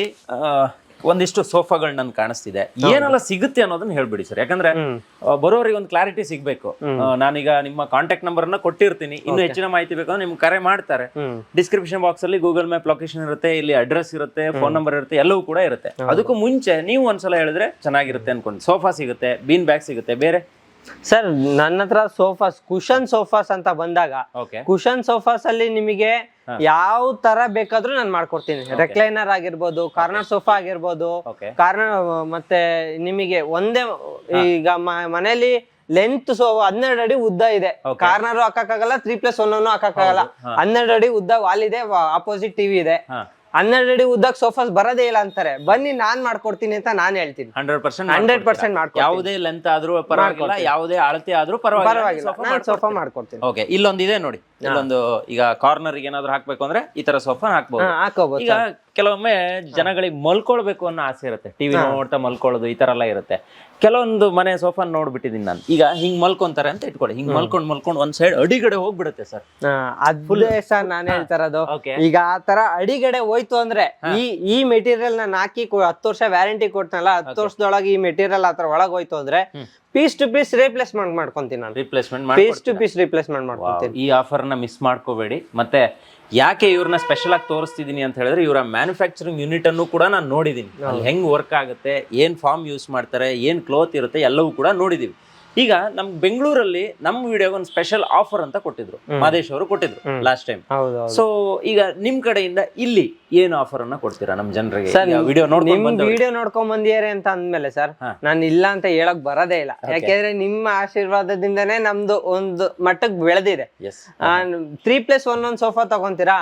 ಒಂದಿಷ್ಟು ಸೋಫಾಗಳು ನನ್ ಕಾಣಿಸ್ತಿದೆ. ಏನೆಲ್ಲ ಸಿಗುತ್ತೆ ಅನ್ನೋದನ್ನ ಹೇಳ್ಬಿಡಿ ಸರ್. ಯಾಕಂದ್ರೆ ಬರೋರಿಗೆ ಒಂದು ಕ್ಲಾರಿಟಿ ಸಿಗ್ಬೇಕು. ನಾನೀಗ ನಿಮ್ಮ ಕಾಂಟ್ಯಾಕ್ಟ್ ನಂಬರ್ ಅನ್ನ ಕೊಟ್ಟಿರ್ತೀನಿ. ಇನ್ನು ಹೆಚ್ಚಿನ ಮಾಹಿತಿ ಬೇಕಂದ್ರೆ ನಿಮ್ಗೆ ಕರೆ ಮಾಡ್ತಾರೆ. ಡಿಸ್ಕ್ರಿಪ್ಷನ್ ಬಾಕ್ಸ್ ಅಲ್ಲಿ ಗೂಗಲ್ ಮ್ಯಾಪ್ ಲೊಕೇಶನ್ ಇರುತ್ತೆ ಇಲ್ಲಿ ಅಡ್ರೆಸ್ ಇರುತ್ತೆ ಫೋನ್ ನಂಬರ್ ಇರುತ್ತೆ ಎಲ್ಲವೂ ಕೂಡ ಇರುತ್ತೆ. ಅದಕ್ಕೂ ಮುಂಚೆ ನೀವು ಒಂದ್ಸಲ ಹೇಳಿದ್ರೆ ಚೆನ್ನಾಗಿರುತ್ತೆ ಅನ್ಕೊಂಡು ಸೋಫಾ ಸಿಗುತ್ತೆ ಬೀನ್ ಬ್ಯಾಗ್ ಸಿಗುತ್ತೆ ಬೇರೆ ಸರ್ ನನ್ನ ಹತ್ರ ಸೋಫಾಸ್ ಕುಶನ್ ಸೋಫಾಸ್ ಅಂತ ಬಂದಾಗ ಕುಷನ್ ಕುಶನ್ ಸೋಫಾಸ್ ಅಲ್ಲಿ ನಿಮಗೆ ಯಾವ ತರ ಬೇಕಾದ್ರೂ ನಾನು ಮಾಡ್ಕೊಡ್ತೀನಿ. ರೆಕ್ಲೈನರ್ ಆಗಿರ್ಬೋದು ಕಾರ್ನರ್ ಸೋಫಾ ಆಗಿರ್ಬೋದು ಕಾರ್ನರ್ ಮತ್ತೆ ನಿಮಗೆ ಒಂದೇ ಈಗ ಮ- ಮನೇಲಿ ಲೆಂತ್ ಸೊ ಹನ್ನೆರಡು ಅಡಿ ಉದ್ದ ಇದೆ. Okay. ಕಾರ್ನರ್ ಹಾಕಕ್ಕಾಗಲ್ಲ ತ್ರೀ ಪ್ಲಸ್ ಒನ್ ಹಾಕಕ್ಕಾಗಲ್ಲ. ಹನ್ನೆರಡು ಅಡಿ ಉದ್ದ ವಾಲ್ ಇದೆ ಆಪೋಸಿಟ್ ಟಿವಿ ಇದೆ. ಹಾ. ಹನ್ನೆರಡು ಅಡಿ ಉದ್ದಕ್ಕೆ ಸೋಫಾಸ್ ಬರೋದೇ ಇಲ್ಲ ಅಂತಾರೆ. ಬನ್ನಿ ನಾನ್ ಮಾಡ್ಕೊಡ್ತೀನಿ ಅಂತ ನಾನು ಹೇಳ್ತೀನಿ. ಹಂಡ್ರೆಡ್ ಪರ್ಸೆಂಟ್ 100% ಮಾಡ್ಕೊಡ್ತೀನಿ. ಯಾವುದೇ ಲೆಂತ್ ಆದ್ರೂ ಪರವಾಗಿಲ್ಲ ಯಾವುದೇ ಅಳತೆ ಆದ್ರೂ ಪರವಾಗಿಲ್ಲ. ಸೋಫಾ sofa ಸೋಫಾ ಮಾಡ್ಕೊಡ್ತೀನಿ. ಓಕೆ ಇಲ್ಲೊಂದು ಇದೆ ನೋಡಿ. ಇಲ್ಲೊಂದು ಈಗ ಕಾರ್ನರ್ ಏನಾದ್ರು ಹಾಕ್ಬೇಕು ಅಂದ್ರೆ ಈ ತರ ಸೋಫಾ ಹಾಕ್ಬಹುದು ಹಾ, ಹಾಕೋಬಹುದು ಈಗ ಕೆಲವೊಮ್ಮೆ ಜನಗಳಿಗೆ ಮಲ್ಕೊಳ್ಬೇಕು ಅನ್ನೋ ಆಸೆ ಇರುತ್ತೆ. ಟಿವಿ ನೋಡ್ತಾ ಮಲ್ಕೊಳ್ಳೋದು ಈ ತರ ಎಲ್ಲ ಇರುತ್ತೆ. ಕೆಲವೊಂದು ಮನೆ ಸೋಫಾ ನೋಡ್ಬಿಟ್ಟಿದೀನಿ ನಾನು. ಈಗ ಹಿಂಗ್ ಮಲ್ಕೊಂತಾರೆ ಅಂತ ಇಟ್ಕೊಳ್ಳಿ. ಹಿಂಗ್ ಮಲ್ಕೊಂಡ್ ಮಲ್ಕೊಂಡ್ ಒಂದ್ ಸೈಡ್ ಅಡಿಗಡೆ ಹೋಗ್ಬಿಡುತ್ತೆ ಸರ್. ಅದೇ ಸರ್ ನಾನು ಹೇಳ್ತರೋದು. ಈಗ ಆ ತರ ಅಡಿಗಡೆ ಹೋಯ್ತು ಅಂದ್ರೆ ಈ ಈ ಮೆಟೀರಿಯಲ್ ನಾನು ಹಾಕಿ ಹತ್ತು ವರ್ಷ ವ್ಯಾರಂಟಿ ಕೊಡ್ತನಲ್ಲ ಹತ್ತು ವರ್ಷದೊಳಗೆ ಈ ಮೆಟೀರಿಯಲ್ ಆತರ ಒಳಗ್ ಹೋಯ್ತು ಅಂದ್ರೆ ಪೀಸ್ ಟು ಪೀಸ್ ರಿಪ್ಲೇಸ್ಮೆಂಟ್ ಮಾಡ್ಕೊಂತೀನಿ ನಾನು. Replacement piece to piece replacement ಮಾಡ್ಕೊಂತೀನಿ. ಈ ಆಫರ್ನ ಮಿಸ್ ಮಾಡ್ಕೋಬೇಡಿ. ಮತ್ತೆ ಯಾಕೆ ಇವ್ರನ್ನ ಸ್ಪೆಷಲ್ ಆಗಿ ತೋರಿಸ್ತಿದೀನಿ ಅಂತ ಹೇಳಿದ್ರೆ ಇವರ ಮ್ಯಾನುಫ್ಯಾಕ್ಚರಿಂಗ್ ಯೂನಿಟ್ ಅನ್ನು ಕೂಡ ನಾನು ನೋಡಿದೀನಿ. ಅಲ್ಲಿ ಹೆಂಗ್ ವರ್ಕ್ ಆಗುತ್ತೆ ಏನ್ ಫಾರ್ಮ್ ಯೂಸ್ ಮಾಡ್ತಾರೆ ಏನ್ ಕ್ಲೋತ್ ಇರುತ್ತೆ ಎಲ್ಲವೂ ಕೂಡ ನೋಡಿದೀವಿ. ಈಗ ನಮ್ ಬೆಂಗಳೂರಲ್ಲಿ ನಮ್ಮ ವಿಡಿಯೋಗೆ ಒಂದು ಸ್ಪೆಷಲ್ ಆಫರ್ ಅಂತ ಕೊಟ್ಟಿದ್ರು. ಮಾದೇಶ್ ಅವರು ಕೊಟ್ಟಿದ್ರು ಲಾಸ್ಟ್ ಟೈಮ್. ಸೊ ಈಗ ನಿಮ್ ಕಡೆಯಿಂದ ಇಲ್ಲಿ ಏನು ಆಫರ್ ಅನ್ನ ಕೊಡ್ತೀರಾ ನಮ್ ಜನರಿಗೆ? ವಿಡಿಯೋ ನಿಮ್. ವಿಡಿಯೋ ನೋಡ್ಕೊಂಡ್ ಬಂದಿಯಾರೆ ಅಂತ ಅಂದ್ಮೇಲೆ ಸರ್. ನಾನು ಇಲ್ಲ ಅಂತ ಹೇಳಕ್ ಬರೋದೇ ಇಲ್ಲ. ಯಾಕೆಂದ್ರೆ ನಿಮ್ಮ ಆಶೀರ್ವಾದದಿಂದನೇ ನಮ್ದು ಒಂದು ಮಟ್ಟಕ್ ಬೆಳೆದಿದೆ. ತ್ರೀ ಪ್ಲಸ್ ಒನ್ ಒಂದ್ ಸೋಫಾ ತಗೊಂತೀರಾ?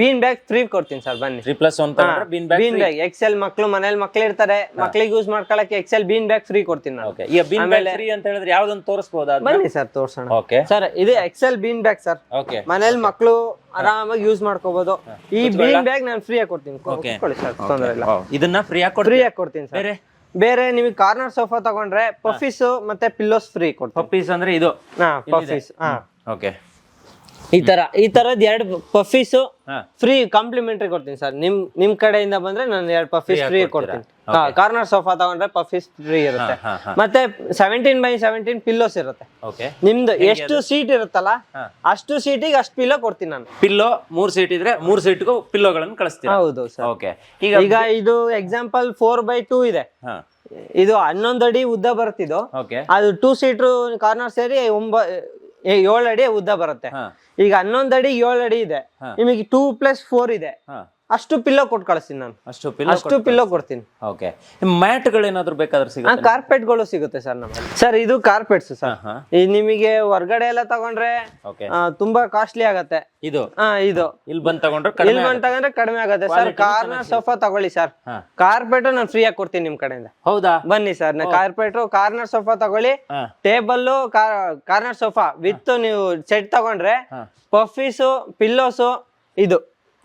ಬೀನ್ ಬ್ಯಾಗ್ ಫ್ರೀ ಕೊಡ್ತೀನಿ ಸರ್ ಬನ್ನಿ. Three plus one bean bag bean bag Excel ಮಕ್ಳು ಮನೇಲಿ ಮಕ್ಳು ಇರ್ತಾರೆ. ಮಕ್ಳಿಗೆ ಯೂಸ್ ಮಾಡ್ಕೊಳಕ್ಕೆ ಎಕ್ಸೆಲ್ ಬೀನ್ ಬ್ಯಾಗ್ ಫ್ರೀ ಕೊಡ್ತೀನಿ ನಾನು. ಬಿನ್ ಬ್ಯಾಗ್ ಫ್ರೀ ಅಂತ ಹೇಳಿದ್ರೆ ಯಾವ್ದೊಂದು ತೋರಿಸಬಹುದಾ ಬನ್ನಿ ಸರ್ ತೋರ್ಸೋಣ. ಓಕೆ ಸರ್ ಇದು Excel bean bag sir. Okay ಮನೇಲಿ ಮಕ್ಕಳು ಆರಾಮಾಗಿ ಯೂಸ್ ಮಾಡ್ಕೋಬಹುದು ಈ ಬೀನ್ ಬ್ಯಾಗ್ ನಾನು ಫ್ರೀ ಆಗಿ ಕೊಡ್ತೀನಿ. ಓಕೆ ಕೊಡಿ ಸರ್ ತೊಂದ್ರೆ ಇಲ್ಲ. ಇದನ್ನ ಫ್ರೀ ಆಗಿ ಫ್ರೀ ಆಗಿ ಕೊಡ್ತೀನಿ ಸರ್. ಬೇರೆ? ಬೇರೆ ನಿಮಗೆ ಕಾರ್ನರ್ ಸೋಫಾ ತಗೊಂಡ್ರೆ ಪಫೀಸ್ ಮತ್ತೆ ಪಿಲ್ಲೋಸ್ ಫ್ರೀ ಕೊಡ್ತೀನಿ. ಪಫೀಸ್ ಅಂದ್ರೆ ಇದು. ಹಾ ಪಫೀಸ್ ಹಾ. ಓಕೆ ಈ ತರ ಈ ತರದ್ ಎರಡು ಪಫೀಸ್ ಫ್ರೀ ಕಾಂಪ್ಲಿಮೆಂಟರಿ ಕೊಡ್ತೀನಿ ಸರ್. ನಿಮ್ ನಿಮ್ ಕಡೆಯಿಂದ ಬಂದ್ರೆ ನಾನು ಎರಡು ಪಫೀಸ್ ಫ್ರೀ ಕೊಡ್ತೀನಿ. ಕಾರ್ನರ್ ಸೋಫಾ ತಗೊಂಡ್ರೆ ಪಫಿಸ್ ಫ್ರೀ ಇರುತ್ತೆ. ಮತ್ತೆ ಸೆವೆಂಟೀನ್ ಬೈ ಸೆವೆಂಟೀನ್ ಪಿಲ್ಲೋಸ್ ಇರುತ್ತೆ. ನಿಮ್ದು ಎಷ್ಟು ಸೀಟ್ ಇರುತ್ತಲ್ಲ ಅಷ್ಟು ಸೀಟಿಗೆ ಅಷ್ಟು ಪಿಲ್ಲೋ ಕೊಡ್ತೀನಿ ನಾನು. ಪಿಲ್ಲೋ ಮೂರ್ ಸೀಟ್ ಇದ್ರೆ ಮೂರ್ ಸೀಟ್ಗೂ ಪಿಲ್ಲೋಗಳನ್ನು ಕಳಿಸ್ತೀನಿ ಹೌದು ಸರ್ ಓಕೆ ಈಗ ಈಗ ಇದು ಎಕ್ಸಾಂಪಲ್ ಫೋರ್ ಬೈ ಟೂ ಇದೆ. ಇದು ಹನ್ನೊಂದು ಅಡಿ ಉದ್ದ ಬರುತ್ತಿದ್ದು ಅದು ಟೂ ಸೀಟ್ರು ಕಾರ್ನರ್ ಸೇರಿ ಒಂಬ ಏಳು ಅಡಿ ಉದ್ದ ಬರುತ್ತೆ. ಈಗ ಹನ್ನೊಂದು ಅಡಿ ಏಳು ಅಡಿ ಇದೆ. ನಿಮಗೆ ಟೂ ಪ್ಲಸ್ ಫೋರ್ ಇದೆ. ಅಷ್ಟು ಪಿಲ್ಲೋ ಕೊಟ್ಟು ಕಳಿಸ್ತೀನಿ ನಾನು. ಅಷ್ಟು ಪಿಲ್ಲೋ ಅಷ್ಟು ಪಿಲ್ಲೋ ಕೊಡ್ತೀನಿ. ಓಕೆ ಮ್ಯಾಟ್ಗಳೇನಾದ್ರೂ ಬೇಕಾದ್ರೆ ಸಿಗುತ್ತೆ ಕಾರ್ಪೆಟ್ಗಳು ಸಿಗುತ್ತೆ ಸರ್ ನಮ್ಮಲ್ಲಿ. ಸರ್ ಇದು ಕಾರ್ಪೆಟ್ಸ್ ಸರ್. ಹಾ ಈ ನಿಮಗೆ ಹೊರ್ಗಡೆ ಎಲ್ಲ ತಗೊಂಡ್ರೆ ಓಕೆ ಆ, ತುಂಬಾ ಕಾಸ್ಟ್ಲಿ ಆಗತ್ತೆ. ಇದು? ಹಾ ಇದು. ಇಲ್ಲಿ ಬಂದ್ ತಗೊಂಡ್ರೆ ಇಲ್ಲಿ ಕಡಿಮೆ ಬಂದ್ ತಗೊಂಡ್ರೆ ಕಡಿಮೆ ಆಗುತ್ತೆ. ಸರ್ ಕಾರ್ನರ್ ಸೋಫಾ ತಗೊಳ್ಳಿ ಸರ್. ಹಾ. ಕಾರ್ಪೆಟ್ ನಾನು ಫ್ರೀ ಆಗಿ ಕೊಡ್ತೀನಿ ನಿಮ್ ಕಡೆಯಿಂದ. ಹೌದಾ? ಬನ್ನಿ ಸರ್ ಕಾರ್ಪೆಟ್ ಕಾರ್ನರ್ ಸೋಫಾ ತಗೊಳ್ಳಿ. ಹಾ. ಟೇಬಲ್ ಕಾರ್ನರ್ ಸೋಫಾ ವಿತ್ ನೀವು ಸೆಟ್ ತಗೊಂಡ್ರೆ. ಪಫೀಸು ಪಿಲ್ಲೋಸು ಇದು.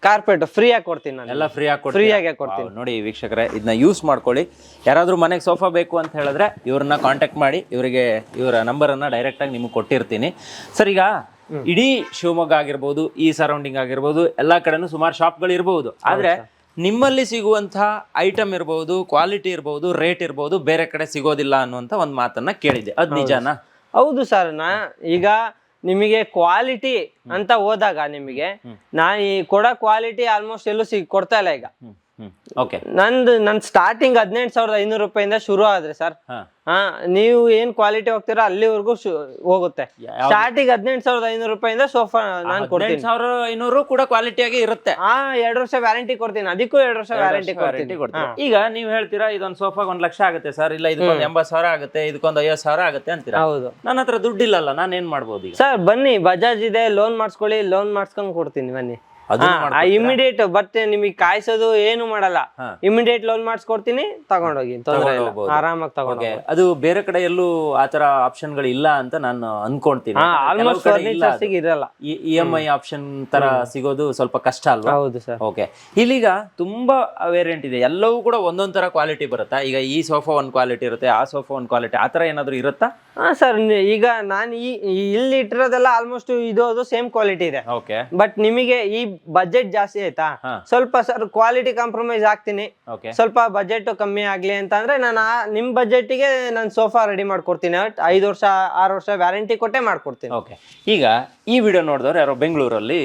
ಕಾರ್ಪೆಟ್ ಫ್ರೀ ಆಗಿ ಕೊಡ್ತೀನಿ ನಾನು. ಎಲ್ಲ ಫ್ರೀ ಆಗಿ ಫ್ರೀ ಆಗಿ ಕೊಡ್ತೀನಿ. ನೋಡಿ ವೀಕ್ಷಕರೇ ಇದನ್ನ ಯೂಸ್ ಮಾಡ್ಕೊಳ್ಳಿ. ಯಾರಾದ್ರೂ ಮನೆಗೆ ಸೋಫಾ ಬೇಕು ಅಂತ ಹೇಳಿದ್ರೆ ಇವ್ರನ್ನ ಕಾಂಟ್ಯಾಕ್ಟ್ ಮಾಡಿ ಇವರಿಗೆ ಇವರ ನಂಬರನ್ನ ಡೈರೆಕ್ಟ್ ಆಗಿ ನಿಮಗೆ ಕೊಟ್ಟಿರ್ತೀನಿ. ಸರ್ ಈಗ ಇಡೀ ಶಿವಮೊಗ್ಗ ಆಗಿರ್ಬೋದು ಈ ಸರೌಂಡಿಂಗ್ ಆಗಿರ್ಬೋದು ಎಲ್ಲಾ ಕಡೆನೂ ಸುಮಾರು ಶಾಪ್ಗಳು ಇರಬಹುದು ಆದ್ರೆ ನಿಮ್ಮಲ್ಲಿ ಸಿಗುವಂತಹ ಐಟಮ್ ಇರಬಹುದು ಕ್ವಾಲಿಟಿ ಇರ್ಬೋದು ರೇಟ್ ಇರಬಹುದು ಬೇರೆ ಕಡೆ ಸಿಗೋದಿಲ್ಲ ಅನ್ನುವಂತ ಒಂದು ಮಾತನ್ನ ಕೇಳಿದೆ ಅದ್ ನಿಜಾನಾ? ಹೌದು ಸರ್ ನಾ ಈಗ ನಿಮಗೆ ಕ್ವಾಲಿಟಿ ಅಂತ ಹೋದಾಗ ನಿಮಗೆ ನಾನು ಈ ಕೊಡೋ ಕ್ವಾಲಿಟಿ ಆಲ್ಮೋಸ್ಟ್ ಎಲ್ಲೂ ಸಿಗ್ ಕೊಡ್ತಾ ಇಲ್ಲ ಈಗ. ಓಕೆ ನಂದು ನನ್ ಸ್ಟಾರ್ಟಿಂಗ್ ಹದಿನೆಂಟು ಸಾವಿರದ ಐನೂರು ರೂಪಾಯಿಂದ ಶುರು ಆದ್ರೆ ಸರ್ ಹಾ. ನೀವು ಏನ್ ಕ್ವಾಲಿಟಿ ಹೋಗ್ತೀರಾ ಅಲ್ಲಿವರೆಗೂ ಹೋಗುತ್ತೆ. ಸ್ಟಾರ್ಟಿಂಗ್ ಹದಿನೆಂಟು ಸಾವಿರದ ಐನೂರು ರೂಪಾಯಿಂದ ಸೋಫಾ ನಾನು ಕೊಡ್ತೀನಿ. ಸಾವಿರ ಐನೂರು ಕೂಡ ಕ್ವಾಲಿಟಿಯಾಗಿ ಇರುತ್ತೆ. ಹಾ ಎರಡು ವರ್ಷ ವ್ಯಾರಂಟಿ ಕೊಡ್ತೀನಿ. ಅದಕ್ಕೂ ಎರಡು ವರ್ಷ ವ್ಯಾರಂಟಿ ವಾರಂಟಿ ಕೊಡ್ತೀನಿ. ಈಗ ನೀವು ಹೇಳ್ತೀರಾ ಇದೊಂದು ಸೋಫಾಗ ಒಂದ್ ಲಕ್ಷ ಆಗುತ್ತೆ ಸರ್ ಇಲ್ಲ ಇದಕ್ಕೊಂದು ಎಂಬತ್ತು ಸಾವಿರ ಆಗುತ್ತೆ ಇದಕ್ಕೊಂದು ಐವತ್ತು ಸಾವಿರ ಆಗುತ್ತೆ ಅಂತೀರಾ? ಹೌದು. ನನ್ನ ಹತ್ರ ದುಡ್ಡಿಲ್ಲಲ್ಲ ನಾನು ಏನ್ ಮಾಡ್ಬೋದು ಸರ್ ಬನ್ನಿ ಬಜಾಜ್ ಇದೆ ಲೋನ್ ಮಾಡಿಸ್ಕೊಳ್ಳಿ ಲೋನ್ ಮಾಡಿಸ್ಕೊಂಡ್ ಕೊಡ್ತೀನಿ ಬನ್ನಿ. ಇಮಿಡಿಯೇಟ್ ಬರ್ತೇನೆ ನಿಮಗೆ ಕಾಯಿಸೋದು ಏನು ಮಾಡಲ್ಲ. ಇಮಿಡಿಯೇಟ್ ಲೋನ್ ಮಾಡಿಸ್ಕೊಡ್ತೀನಿ ತಗೊಂಡೋಗಿ ತೊಂದರೆ. ಆರಾಮಾಗಿ ತಗೊಂಡು Okay. ಅದು ಬೇರೆ ಕಡೆ ಎಲ್ಲೂ ಆತರ ಆಪ್ಷನ್ಗಳು ಇಲ್ಲ ಅಂತ ನಾನು ಅನ್ಕೊಂತೀನಿ ಆಲ್ಮೋಸ್ಟ್ ಫರ್ನಿಚರ್ಸ್ ಇರಲ್ಲ ಇ ಎಂ ಐ ಆಪ್ಷನ್ ತರ ಸಿಗೋದು ಸ್ವಲ್ಪ ಕಷ್ಟ ಅಲ್ವಾ? ಹೌದು ಸರ್. ಓಕೆ ಇಲ್ಲಿಗ ತುಂಬಾ ವೇರಿಯಂಟ್ ಇದೆ. ಎಲ್ಲವೂ ಕೂಡ ಒಂದೊಂದ್ ತರ ಕ್ವಾಲಿಟಿ ಬರುತ್ತಾ? ಈಗ ಈ ಸೋಫಾ ಒಂದ್ ಕ್ವಾಲಿಟಿ ಇರುತ್ತೆ ಆ ಸೋಫಾ ಒಂದ್ ಕ್ವಾಲಿಟಿ ಆತರ ಏನಾದ್ರು ಇರುತ್ತಾ? ಹಾ ಸರ್ ಈಗ ನಾನು ಈ- ಇಲ್ಲಿ ಇಟ್ಟಿರೋದೆಲ್ಲ ಆಲ್ಮೋಸ್ಟ್ ಇದು ಅದು ಸೇಮ್ ಕ್ವಾಲಿಟಿ ಇದೆ. ಓಕೆ ಬಟ್ ನಿಮಗೆ ಈ ಬಜೆಟ್ ಜಾಸ್ತಿ ಆಯ್ತಾ? ಸ್ವಲ್ಪ ಸರ್ ಕ್ವಾಲಿಟಿ ಕಾಂಪ್ರಮೈಸ್ ಆಗ್ತೀನಿ ಸ್ವಲ್ಪ ಬಜೆಟ್ ಕಮ್ಮಿ ಆಗ್ಲಿ ಅಂತ ಅಂದ್ರೆ ನಾನು ನಿಮ್ ಬಜೆಟ್ಗೆ ನಾನು ಸೋಫಾ ರೆಡಿ ಮಾಡ್ಕೊಡ್ತೀನಿ. ಐದು ವರ್ಷ ಆರು ವರ್ಷ ವ್ಯಾರಂಟಿ ಕೊಟ್ಟೆ ಮಾಡ್ಕೊಡ್ತೀನಿ. ಓಕೆ ಈಗ ಈ ವಿಡಿಯೋ ನೋಡಿದವ್ರು ಯಾರೋ ಬೆಂಗಳೂರಲ್ಲಿ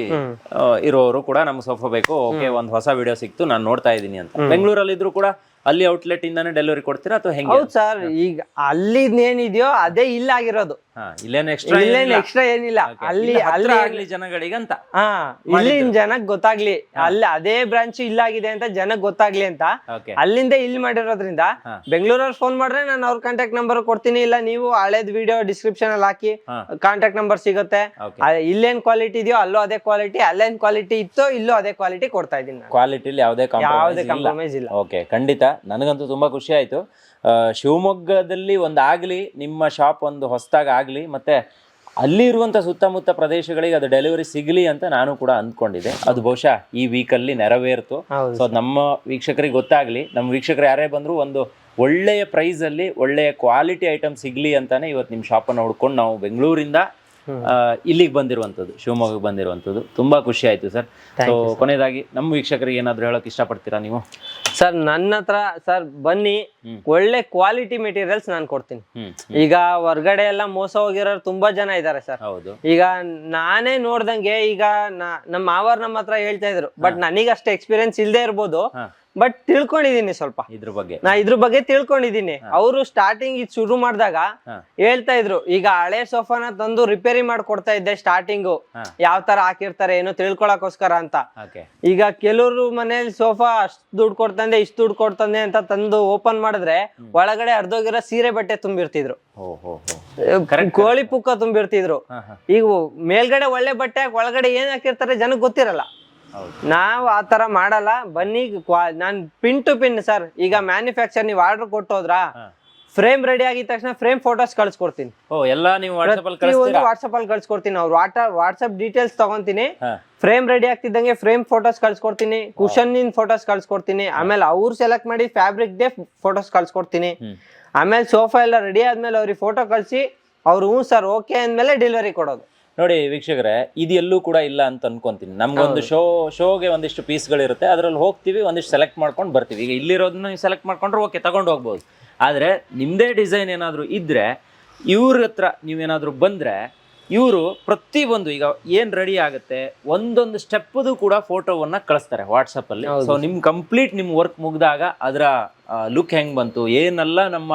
ಇರೋರು ಕೂಡ ನಮ್ಗೆ ಸೋಫಾ ಬೇಕು. ಓಕೆ ಒಂದು ಹೊಸ ವಿಡಿಯೋ ಸಿಕ್ತು ನಾನು ನೋಡ್ತಾ ಇದ್ದೀನಿ ಅಂತ. ಬೆಂಗಳೂರಲ್ಲಿ ಇದ್ರು ಕೂಡ ಅಲ್ಲಿ ಔಟ್ಲೆಟ್ ಇಂದಾನೆ ಡೆಲಿವರಿ ಕೊಡ್ತೀರಾ ಅಥವಾ ಹೆಂಗೆ? ಹೌದು ಸರ್ ಈಗ ಅಲ್ಲಿ ಏನಿದೆಯೋ ಅದೇ ಇಲ್ಲ ಆಗಿರೋದು. ಹಾ ಇಲ್ಲೇನು ಎಕ್ಸ್ಟ್ರಾ ಇಲ್ಲೇನ್ ಎಕ್ಸ್ಟ್ರಾ ಏನಿಲ್ಲ. ಅಲ್ಲಿ ಅಲ್ಲಿ ಆಗ್ಲಿ ಜನಗಳಿಗೆ ಅಂತ? ಹಾ ಇಲ್ಲಿನ ಜನಕ್ ಗೊತ್ತಾಗ್ಲಿ. ಅಲ್ಲಿ ಅದೇ ಬ್ರಾಂಚ್ ಇಲ್ಲಾಗಿದೆ ಅಂತ ಜನಕ್ ಗೊತ್ತಾಗ್ಲಿ ಅಂತ. ಓಕೆ ಅಲ್ಲಿಂದ ಇಲ್ಲಿ ಮಾಡಿರೋದ್ರಿಂದ ಹಾ. ಬೆಂಗಳೂರವ್ರು ಫೋನ್ ಮಾಡ್ರೆ ನಾನು ಅವ್ರ ಕಾಂಟ್ಯಾಕ್ಟ್ ನಂಬರ್ ಕೊಡ್ತೀನಿ. ಇಲ್ಲ ನೀವು ಹಳೇದ್ ವಿಡಿಯೋ ಡಿಸ್ಕ್ರಿಪ್ಷನ್ ಅಲ್ಲಿ ಹಾಕಿ ಹಾ. ಕಾಂಟ್ಯಾಕ್ಟ್ ನಂಬರ್ ಸಿಗುತ್ತೆ. ಆ, ಇಲ್ಲೇನ್ ಕ್ವಾಲಿಟಿ ಇದೆಯೋ ಅಲ್ಲೂ ಅದೇ ಕ್ವಾಲಿಟಿ ಅಲ್ಲೇನ್ ಕ್ವಾಲಿಟಿ ಇತ್ತೋ ಇಲ್ಲೂ ಅದೇ ಕ್ವಾಲಿಟಿ ಕೊಡ್ತಾ ಇದೀನಿ ನಾನು. ಕ್ವಾಲಿಟಿಲಿ ಯಾವುದೇ ಯಾವುದೇ ಕಾಂಪ್ರಮೈಸ್ ಇಲ್ಲ. ಕಾಂಪ್ರಮೈಸ್ ಇಲ್ಲ. ಓಕೆ ಖಂಡಿತ. ನನಗಂತೂ ತುಂಬಾ ಖುಷಿ ಆಯಿತು. ಶಿವಮೊಗ್ಗದಲ್ಲಿ ಒಂದು ಆಗಲಿ ನಿಮ್ಮ ಶಾಪ್ ಒಂದು ಹೊಸದಾಗಿ ಆಗಲಿ ಮತ್ತೆ ಅಲ್ಲಿ ಇರುವಂತ ಸುತ್ತಮುತ್ತ ಪ್ರದೇಶಗಳಿಗೆ ಅದು ಡೆಲಿವರಿ ಸಿಗ್ಲಿ ಅಂತ ನಾನು ಕೂಡ ಅಂದ್ಕೊಂಡಿದ್ದೆ. ಅದು ಬಹುಶಃ ಈ ವೀಕಲ್ಲಿ ನೆರವೇರ್ತು. ಸೊ ನಮ್ಮ ವೀಕ್ಷಕರಿಗೆ ಗೊತ್ತಾಗ್ಲಿ ನಮ್ಮ ವೀಕ್ಷಕರು ಯಾರೇ ಬಂದರೂ ಒಂದು ಒಳ್ಳೆಯ ಪ್ರೈಸಲ್ಲಿ ಒಳ್ಳೆಯ ಕ್ವಾಲಿಟಿ ಐಟಮ್ ಸಿಗ್ಲಿ ಅಂತಲೇ ಇವತ್ತು ನಿಮ್ಮ ಶಾಪನ್ನು ಹುಡ್ಕೊಂಡು ನಾವು ಬೆಂಗಳೂರಿಂದ ಇಲ್ಲಿಗೆ ಬಂದಿರುವಂಥದ್ದು ಶಿವಮೊಗ್ಗಕ್ಕೆ ಬಂದಿರುವಂಥದ್ದು. ತುಂಬಾ ಖುಷಿ ಆಯ್ತು ಸರ್. ಸೊ ಕೊನೆಯದಾಗಿ ನಮ್ಮ ವೀಕ್ಷಕರಿಗೆ ಏನಾದರೂ ಹೇಳೋಕೆ ಇಷ್ಟಪಡ್ತೀರಾ ನೀವು? ಸರ್ ನನ್ನ ಹತ್ರ ಸರ್ ಬನ್ನಿ. ಒಳ್ಳೆ ಕ್ವಾಲಿಟಿ ಮೆಟೀರಿಯಲ್ಸ್ ನಾನು ಕೊಡ್ತೀನಿ. ಈಗ ಹೊರ್ಗಡೆ ಎಲ್ಲ ಮೋಸ ಹೋಗಿರೋರು ತುಂಬಾ ಜನ ಇದ್ದಾರೆ ಸರ್. ಹೌದು. ಈಗ ನಾನೇ ನೋಡ್ದಂಗೆ ಈಗ ನಮ್ಮ ಮಾವರ್ ನಮ್ಮ ಹತ್ರ ಹೇಳ್ತಾ ಇದ್ರು. ಬಟ್ ನನಗೆ ಅಷ್ಟು ಎಕ್ಸ್ಪೀರಿಯನ್ಸ್ ಇಲ್ಲದೆ ಇರ್ಬೋದು. ಬಟ್ ತಿಳ್ಕೊಂಡಿದೀನಿ ಸ್ವಲ್ಪ. ಇದ್ರ ಬಗ್ಗೆ. ನಾ ಇದ್ರ ಬಗ್ಗೆ ತಿಳ್ಕೊಂಡಿದೀನಿ. ಅವರು ಸ್ಟಾರ್ಟಿಂಗ್ ಇದು ಶುರು ಮಾಡಿದಾಗ ಹೇಳ್ತಾ ಇದ್ರು ಈಗ ಹಳೆ ಸೋಫಾನ ತಂದು ರಿಪೇರಿ ಮಾಡ್ಕೊಡ್ತಾ ಇದ್ದೆ ಸ್ಟಾರ್ಟಿಂಗು ಯಾವ ತರ ಹಾಕಿರ್ತಾರೆ ಏನು ತಿಳ್ಕೊಳಕೋಸ್ಕರ ಅಂತ. ಈಗ ಕೆಲವರು ಮನೇಲಿ ಸೋಫಾ ಅಷ್ಟ್ ದುಡ್ಡು ಕೊಡ್ತಂದೆ ಇಷ್ಟು ದುಡ್ಡು ಕೊಡ್ತಂದೆ ಅಂತ ತಂದು ಓಪನ್ ಮಾಡಿದ್ರೆ ಒಳಗಡೆ ಅರ್ಧೋಗಿರೋ ಸೀರೆ ಬಟ್ಟೆ ತುಂಬಿರ್ತಿದ್ರು. ಕೋಳಿ ಪುಕ್ಕ ತುಂಬಿರ್ತಿದ್ರು. ಈಗ ಮೇಲ್ಗಡೆ ಒಳ್ಳೆ ಬಟ್ಟೆ ಒಳಗಡೆ ಏನ್ ಹಾಕಿರ್ತಾರೆ ಜನಕ್ಕೆ ಗೊತ್ತಿರಲ್ಲ. ನಾವು ಆ ತರ ಮಾಡಲ್ಲ. ಬನ್ನಿ ನಾನು ಪಿನ್ ಟು ಪಿನ್ ಸರ್ ಈಗ ಮ್ಯಾನುಫ್ಯಾಕ್ಚರ್ ನೀವು ಆರ್ಡರ್ ಕೊಟ್ಟೋದ್ರ. ಫ್ರೇಮ್ ರೆಡಿ ಆಗಿದ ತಕ್ಷಣ ಫ್ರೇಮ್ ಫೋಟೋಸ್ ಕಳ್ಸ್ಕೊಡ್ತೀನಿ. ಓ ಎಲ್ಲ ನೀವು ವಾಟ್ಸಪ್ ಅಲ್ಲಿ ಕಳಿಸ್ತೀರಾ? ವಾಟ್ಸಪ್ ಅಲ್ಲಿ ಕಳ್ಸ್ಕೊಡ್ತೀನಿ ಅವ್ರು. ವಾಟ್ಸಪ್ ಡೀಟೇಲ್ಸ್ ತಗೊಂತೀನಿ. ಫ್ರೇಮ್ ರೆಡಿ ಆಗ್ತಿದ್ದಂಗೆ ಫ್ರೇಮ್ ಫೋಟೋಸ್ ಕಳ್ಸ್ಕೊಡ್ತೀನಿ. ಕುಶನ್ ನಿನ್ ಫೋಟೋಸ್ ಕಳ್ಸ್ಕೊಡ್ತೀನಿ. ಆಮೇಲೆ ಅವ್ರು ಸೆಲೆಕ್ಟ್ ಮಾಡಿ ಫ್ಯಾಬ್ರಿಕ್ ದೇ ಫೋಟೋಸ್ ಕಳ್ಸ್ಕೊಡ್ತೀನಿ. ಆಮೇಲೆ ಸೋಫಾ ಎಲ್ಲ ರೆಡಿ ಆದ್ಮೇಲೆ ಅವ್ರಿಗೆ ಫೋಟೋ ಕಳ್ಸಿ ಅವ್ರು ಹ್ಞೂ ಸರ್ ಓಕೆ ಅಂದ್ಮೇಲೆ ಡೆಲಿವರಿ ಕೊಡೋದು. ನೋಡಿ ವೀಕ್ಷಕರೇ ಇದು ಎಲ್ಲೂ ಕೂಡ ಇಲ್ಲ ಅಂತ ಅನ್ಕೊಂತೀನಿ. ನಮ್ಗೊಂದು ಶೋ ಶೋಗೆ ಒಂದಿಷ್ಟು ಪೀಸ್ಗಳಿರುತ್ತೆ ಅದ್ರಲ್ಲಿ ಹೋಗ್ತೀವಿ ಒಂದಿಷ್ಟು ಸೆಲೆಕ್ಟ್ ಮಾಡ್ಕೊಂಡು ಬರ್ತೀವಿ. ಈಗ ಇಲ್ಲಿರೋದನ್ನ ನೀವು ಸೆಲೆಕ್ಟ್ ಮಾಡ್ಕೊಂಡ್ರೆ ಓಕೆ ತಗೊಂಡು ಹೋಗ್ಬೋದು. ಆದರೆ ನಿಮ್ಮದೇ ಡಿಸೈನ್ ಏನಾದರೂ ಇದ್ದರೆ ಇವ್ರ ಹತ್ರ ನೀವೇನಾದರೂ ಬಂದರೆ ಇವರು ಪ್ರತಿಯೊಂದು ಈಗ ಏನು ರೆಡಿ ಆಗುತ್ತೆ ಒಂದೊಂದು ಸ್ಟೆಪ್ಪದು ಕೂಡ ಫೋಟೋವನ್ನು ಕಳಿಸ್ತಾರೆ ವಾಟ್ಸಪ್ಪಲ್ಲಿ ಸೊ ನಿಮ್ಮ ಕಂಪ್ಲೀಟ್ ನಿಮ್ಮ ವರ್ಕ್ ಮುಗಿದಾಗ ಅದರ ಲುಕ್ ಹೆಂಗೆ ಬಂತು ಏನೆಲ್ಲ ನಮ್ಮ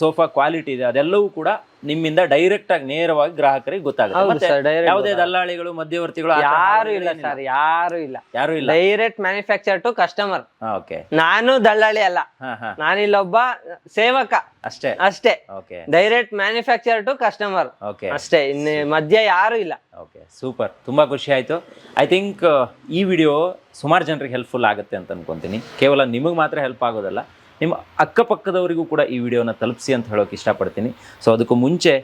ಸೋಫಾ ಕ್ವಾಲಿಟಿ ಇದೆ ಅದೆಲ್ಲವೂ ಕೂಡ ನಿಮ್ಮಿಂದ ಡೈರೆಕ್ಟ್ ಆಗಿ ನೇರವಾಗಿ ಗ್ರಾಹಕರಿಗೆ ಗೊತ್ತಾಗುತ್ತೆ. ಹೌದು ಮತ್ತೆ ಸರ್ ಡೈರೆಕ್ಟ್ ಯಾವುದೇ ದಲ್ಲಾಳಿಗಳು ಮಧ್ಯವರ್ತಿಗಳು ಆ ಥರ ಯಾರು ಇಲ್ಲ ಏನಿಲ್ಲ. ಸರ್ ಯಾರು ಇಲ್ಲ. ಯಾರು ಇಲ್ಲ. Direct manufacture to customer okay ನಾನು ದಳ್ಳಾಳಿ ಅಲ್ಲ. ಹಾ ಹಾ. ನಾನಿಲ್ಲೊಬ್ಬ ಸೇವಕ. ಅಷ್ಟೇ. ಅಷ್ಟೇ. Okay direct manufacture to customer okay ಅಷ್ಟೇ ಇನ್ನು ಮಧ್ಯ ಯಾರು ಇಲ್ಲ. ಓಕೆ ಸೂಪರ್ ತುಂಬಾ ಖುಷಿ ಆಯ್ತು. ಐ ಥಿಂಕ್ ಈ ವಿಡಿಯೋ ಸುಮಾರು ಜನರಿಗೆ ಹೆಲ್ಪ್ಫುಲ್ ಆಗುತ್ತೆ ಅಂತ ಅನ್ಕೊಂತೀನಿ. ಕೇವಲ ನಿಮಗೆ ಮಾತ್ರ ಹೆಲ್ಪ್ ಆಗೋದಲ್ಲ. ನಿಮ್ಮ ಅಕ್ಕಪಕ್ಕದವರಿಗೂ ಕೂಡ ಈ ವಿಡಿಯೋನ ತಲುಪಿಸಿ ಅಂತ ಹೇಳೋಕೆ ಇಷ್ಟಪಡ್ತೀನಿ. ಸೊ ಅದಕ್ಕೂ ಮುಂಚೆ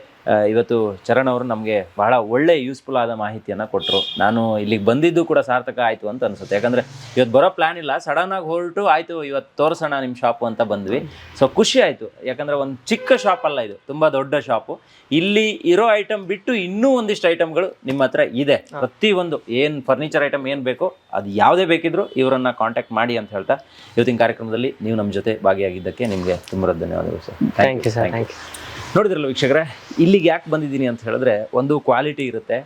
ಇವತ್ತು ಚರಣ್ ಅವರು ನಮಗೆ ಬಹಳ ಒಳ್ಳೆ ಯೂಸ್ಫುಲ್ ಆದ ಮಾಹಿತಿಯನ್ನು ಕೊಟ್ಟರು ನಾನು ಇಲ್ಲಿಗೆ ಬಂದಿದ್ದು ಕೂಡ ಸಾರ್ಥಕ ಆಯಿತು ಅಂತ ಅನಿಸುತ್ತೆ. ಯಾಕಂದರೆ ಇವತ್ತು ಬರೋ ಪ್ಲ್ಯಾನ್ ಇಲ್ಲ. ಸಡನ್ನಾಗಿ ಹೊರಟು ಆಯಿತು ಇವತ್ತು ತೋರಿಸೋಣ ನಿಮ್ಮ ಶಾಪು ಅಂತ ಬಂದ್ವಿ. ಸೊ ಖುಷಿ ಆಯಿತು. ಯಾಕಂದರೆ ಒಂದು ಚಿಕ್ಕ ಶಾಪ್ ಅಲ್ಲ ಇದು. ತುಂಬ ದೊಡ್ಡ ಶಾಪು ಇಲ್ಲಿ ಇರೋ ಐಟಮ್ ಬಿಟ್ಟು ಇನ್ನೂ ಒಂದಿಷ್ಟು ಐಟಮ್ಗಳು ನಿಮ್ಮ ಹತ್ರ ಇದೆ. ಪ್ರತಿಯೊಂದು ಏನು ಫರ್ನಿಚರ್ ಐಟಮ್ ಏನು ಬೇಕೋ ಅದು ಯಾವುದೇ ಬೇಕಿದ್ರು ಇವರನ್ನು ಕಾಂಟ್ಯಾಕ್ಟ್ ಮಾಡಿ ಅಂತ ಹೇಳ್ತಾ ಇವತ್ತಿನ ಕಾರ್ಯಕ್ರಮದಲ್ಲಿ ನೀವು ನಮ್ಮ ಜೊತೆ ಭಾಗಿಯಾಗಿದ್ದಕ್ಕೆ ನಿಮಗೆ ತುಂಬ ಧನ್ಯವಾದಗಳು sir thank you sir thank you ನೋಡಿದ್ರಲ್ಲ ವೀಕ್ಷಕರೇ, ಇಲ್ಲಿಗೆ ಯಾಕೆ ಬಂದಿದ್ದೀನಿ ಅಂತ ಹೇಳಿದ್ರೆ ಒಂದು ಕ್ವಾಲಿಟಿ ಇರುತ್ತೆ.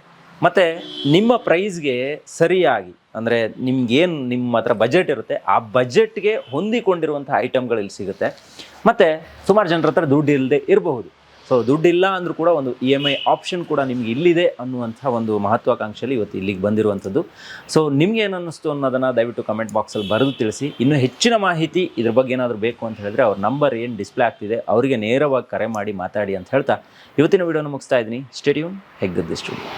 ಮತ್ತು ನಿಮ್ಮ ಪ್ರೈಸ್ಗೆ ಸರಿಯಾಗಿ, ಅಂದರೆ ನಿಮ್ಗೇನು ನಿಮ್ಮ ಹತ್ರ ಬಜೆಟ್ ಇರುತ್ತೆ, ಆ ಬಜೆಟ್ಗೆ ಹೊಂದಿಕೊಂಡಿರುವಂಥ ಐಟಮ್ಗಳು ಇಲ್ಲಿ ಸಿಗುತ್ತೆ. ಮತ್ತು ಸುಮಾರು ಜನರ ಹತ್ರ ದುಡ್ಡು ಇಲ್ಲದೆ ಇರಬಹುದು. ಸೊ ದುಡ್ಡಿಲ್ಲ ಅಂದರೂ ಕೂಡ ಒಂದು ಇ ಎಂ ಐ ಆಪ್ಷನ್ ಕೂಡ ನಿಮ್ಗೆ ಇಲ್ಲಿದೆ ಅನ್ನುವಂಥ ಒಂದು ಮಹತ್ವಾಕಾಂಕ್ಷೆಯಲ್ಲಿ ಇವತ್ತು ಇಲ್ಲಿಗೆ ಬಂದಿರುವಂಥದ್ದು. ಸೊ ನಿಮ್ಗೆ ಏನು ಅನ್ನಿಸ್ತು ಅನ್ನೋದನ್ನು ದಯವಿಟ್ಟು ಕಮೆಂಟ್ ಬಾಕ್ಸಲ್ಲಿ ಬರೆದು ತಿಳಿಸಿ. ಇನ್ನೂ ಹೆಚ್ಚಿನ ಮಾಹಿತಿ ಇದ್ರ ಬಗ್ಗೆ ಏನಾದರೂ ಬೇಕು ಅಂತ ಹೇಳಿದ್ರೆ ಅವ್ರ ನಂಬರ್ ಏನು ಡಿಸ್ಪ್ಲೇ ಆಗ್ತಿದೆ, ಅವರಿಗೆ ನೇರವಾಗಿ ಕರೆ ಮಾಡಿ ಮಾತಾಡಿ ಅಂತ ಹೇಳ್ತಾ ಇವತ್ತಿನ ವಿಡಿಯೋನ ಮುಗಿಸ್ತಾ ಇದ್ದೀನಿ. Stadium ಹೆಗ್ಗದ್ದು studio